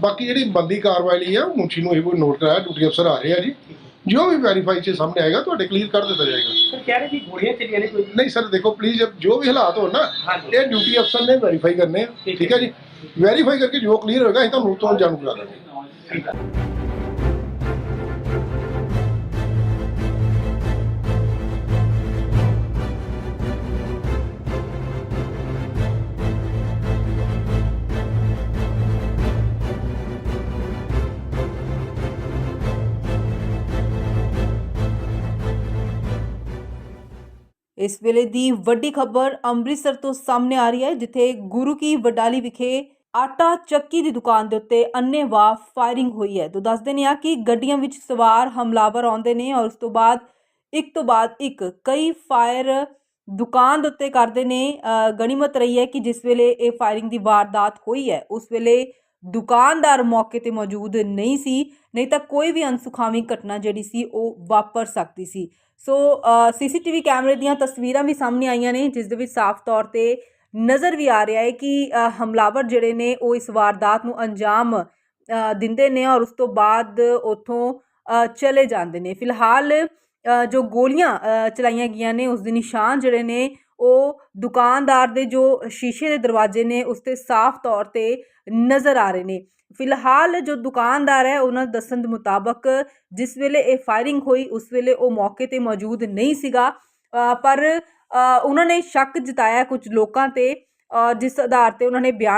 ਬਾਕੀ ਜਿਹੜੀ ਬੰਦੀ ਕਾਰਵਾਈ ਲਈ ਆ ਮੁਨਸ਼ੀ ਨੂੰ ਇਹ ਕੋਈ ਨੋਟ ਕਰਾਇਆ ਡਿਊਟੀ ਅਫਸਰ ਆ ਰਹੇ ਆ ਜੀ। ਜੋ ਵੀ ਵੈਰੀਫਾਈ ਚ ਸਾਹਮਣੇ ਆਏਗਾ ਤੁਹਾਡੇ ਕਲੀਅਰ ਕਰ ਦਿੱਤਾ ਜਾਏਗਾ। ਸਰ ਕਹਿ ਰਹੇ ਜੀ ਗੋਲੀਆਂ ਚੱਲੀਆਂ ਨੇ ਕੋਈ? ਨਹੀਂ ਸਰ ਦੇਖੋ ਪਲੀਜ਼ ਜੋ ਵੀ ਹਾਲਾਤ ਹੋਣ ਨਾ ਇਹ ਡਿਊਟੀ ਅਫਸਰ ਨੇ ਵੈਰੀਫਾਈ ਕਰਨੇ ਆ ਠੀਕ ਠੀਕ ਹੈ ਜੀ? ਵੈਰੀਫਾਈ ਕਰਕੇ ਜੋ ਕਲੀਅਰ ਹੋਏਗਾ ਅਸੀਂ ਤੁਹਾਨੂੰ ਤੋਂ ਜਾਣੂ ਕਰਾ ਦਾਂਗੇ। ਇਸ ਵੇਲੇ ਦੀ ਵੱਡੀ ਖਬਰ ਅੰਮ੍ਰਿਤਸਰ ਤੋਂ ਸਾਹਮਣੇ ਆ ਰਹੀ ਹੈ, ਜਿੱਥੇ ਗੁਰੂ ਕੀ ਵਡਾਲੀ ਵਿਖੇ ਆਟਾ ਚੱਕੀ ਦੀ ਦੁਕਾਨ ਦੇ ਉੱਤੇ ਅੰਨ੍ਹੇਵਾਹ ਫਾਇਰਿੰਗ ਹੋਈ ਹੈ। ਤੋਂ ਦੱਸਦੇ ਨੇ ਆ ਕਿ ਗੱਡੀਆਂ ਵਿੱਚ ਸਵਾਰ ਹਮਲਾਵਰ ਆਉਂਦੇ ਨੇ ਔਰ ਉਸ ਤੋਂ ਬਾਅਦ, ਇੱਕ ਤੋਂ ਬਾਅਦ ਇੱਕ ਕਈ ਫਾਇਰ ਦੁਕਾਨ ਦੇ ਉੱਤੇ ਕਰਦੇ ਨੇ। ਗਣੀਮਤ ਰਹੀ ਹੈ ਕਿ ਜਿਸ ਵੇਲੇ ਇਹ ਫਾਇਰਿੰਗ ਦੀ ਵਾਰਦਾਤ ਹੋਈ ਹੈ, ਉਸ ਵੇਲੇ ਦੁਕਾਨਦਾਰ ਮੌਕੇ ਤੇ ਮੌਜੂਦ ਨਹੀਂ ਸੀ, ਨਹੀਂ ਤਾਂ ਕੋਈ ਵੀ ਅਨਸੁਖਾਵੀ ਘਟਨਾ ਜਿਹੜੀ ਸੀ ਉਹ ਵਾਪਰ ਸਕਦੀ ਸੀ। ਸੋ ਸੀਸੀਟੀਵੀ ਕੈਮਰੇ ਦੀਆਂ ਤਸਵੀਰਾਂ ਵੀ ਸਾਹਮਣੇ ਆਈਆਂ ਨੇ, ਜਿਸ ਦੇ ਵਿੱਚ ਸਾਫ਼ ਤੌਰ ਤੇ ਨਜ਼ਰ ਵੀ ਆ ਰਿਹਾ ਹੈ ਕਿ ਹਮਲਾਵਰ ਜਿਹੜੇ ਨੇ, ਉਹ ਇਸ ਵਾਰਦਾਤ ਨੂੰ ਅੰਜਾਮ ਦਿੰਦੇ ਨੇ ਔਰ ਉਸ ਤੋਂ ਬਾਅਦ ਉਥੋਂ ਚਲੇ ਜਾਂਦੇ ਨੇ। ਫਿਲਹਾਲ ਜੋ ਗੋਲੀਆਂ ਚਲਾਈਆਂ ਗਈਆਂ ਨੇ, ਉਸ ਦੇ ਨਿਸ਼ਾਨ ਜਿਹੜੇ ਨੇ, ਉਹ ਦੁਕਾਨਦਾਰ ਦੇ ਜੋ ਸ਼ੀਸ਼ੇ ਦੇ ਦਰਵਾਜ਼ੇ ਨੇ, ਉਸ ਤੇ ਸਾਫ਼ ਤੌਰ ਤੇ ਨਜ਼ਰ ਆ ਰਹੇ ਨੇ। ਫਿਲਹਾਲ ਜੋ ਦੁਕਾਨਦਾਰ ਹੈ ਉਹਨਾਂ ਦੱਸਣ ਦੇ ਮੁਤਾਬਕ ਜਿਸ ਵੇਲੇ ਇਹ ਫਾਇਰਿੰਗ ਹੋਈ ਉਸ ਵੇਲੇ ਉਹ ਮੌਕੇ ਤੇ ਮੌਜੂਦ ਨਹੀਂ ਸੀਗਾ। ਅ, ਪਰ ਅ, ਉਹਨਾਂ ਨੇ ਸ਼ੱਕ ਜਤਾਇਆ ਕੁਝ ਲੋਕਾਂ ਤੇ ਅ, ਜਿਸ ਆਧਾਰ ਤੇ ਉਹਨਾਂ ਨੇ ਬਿਆਨ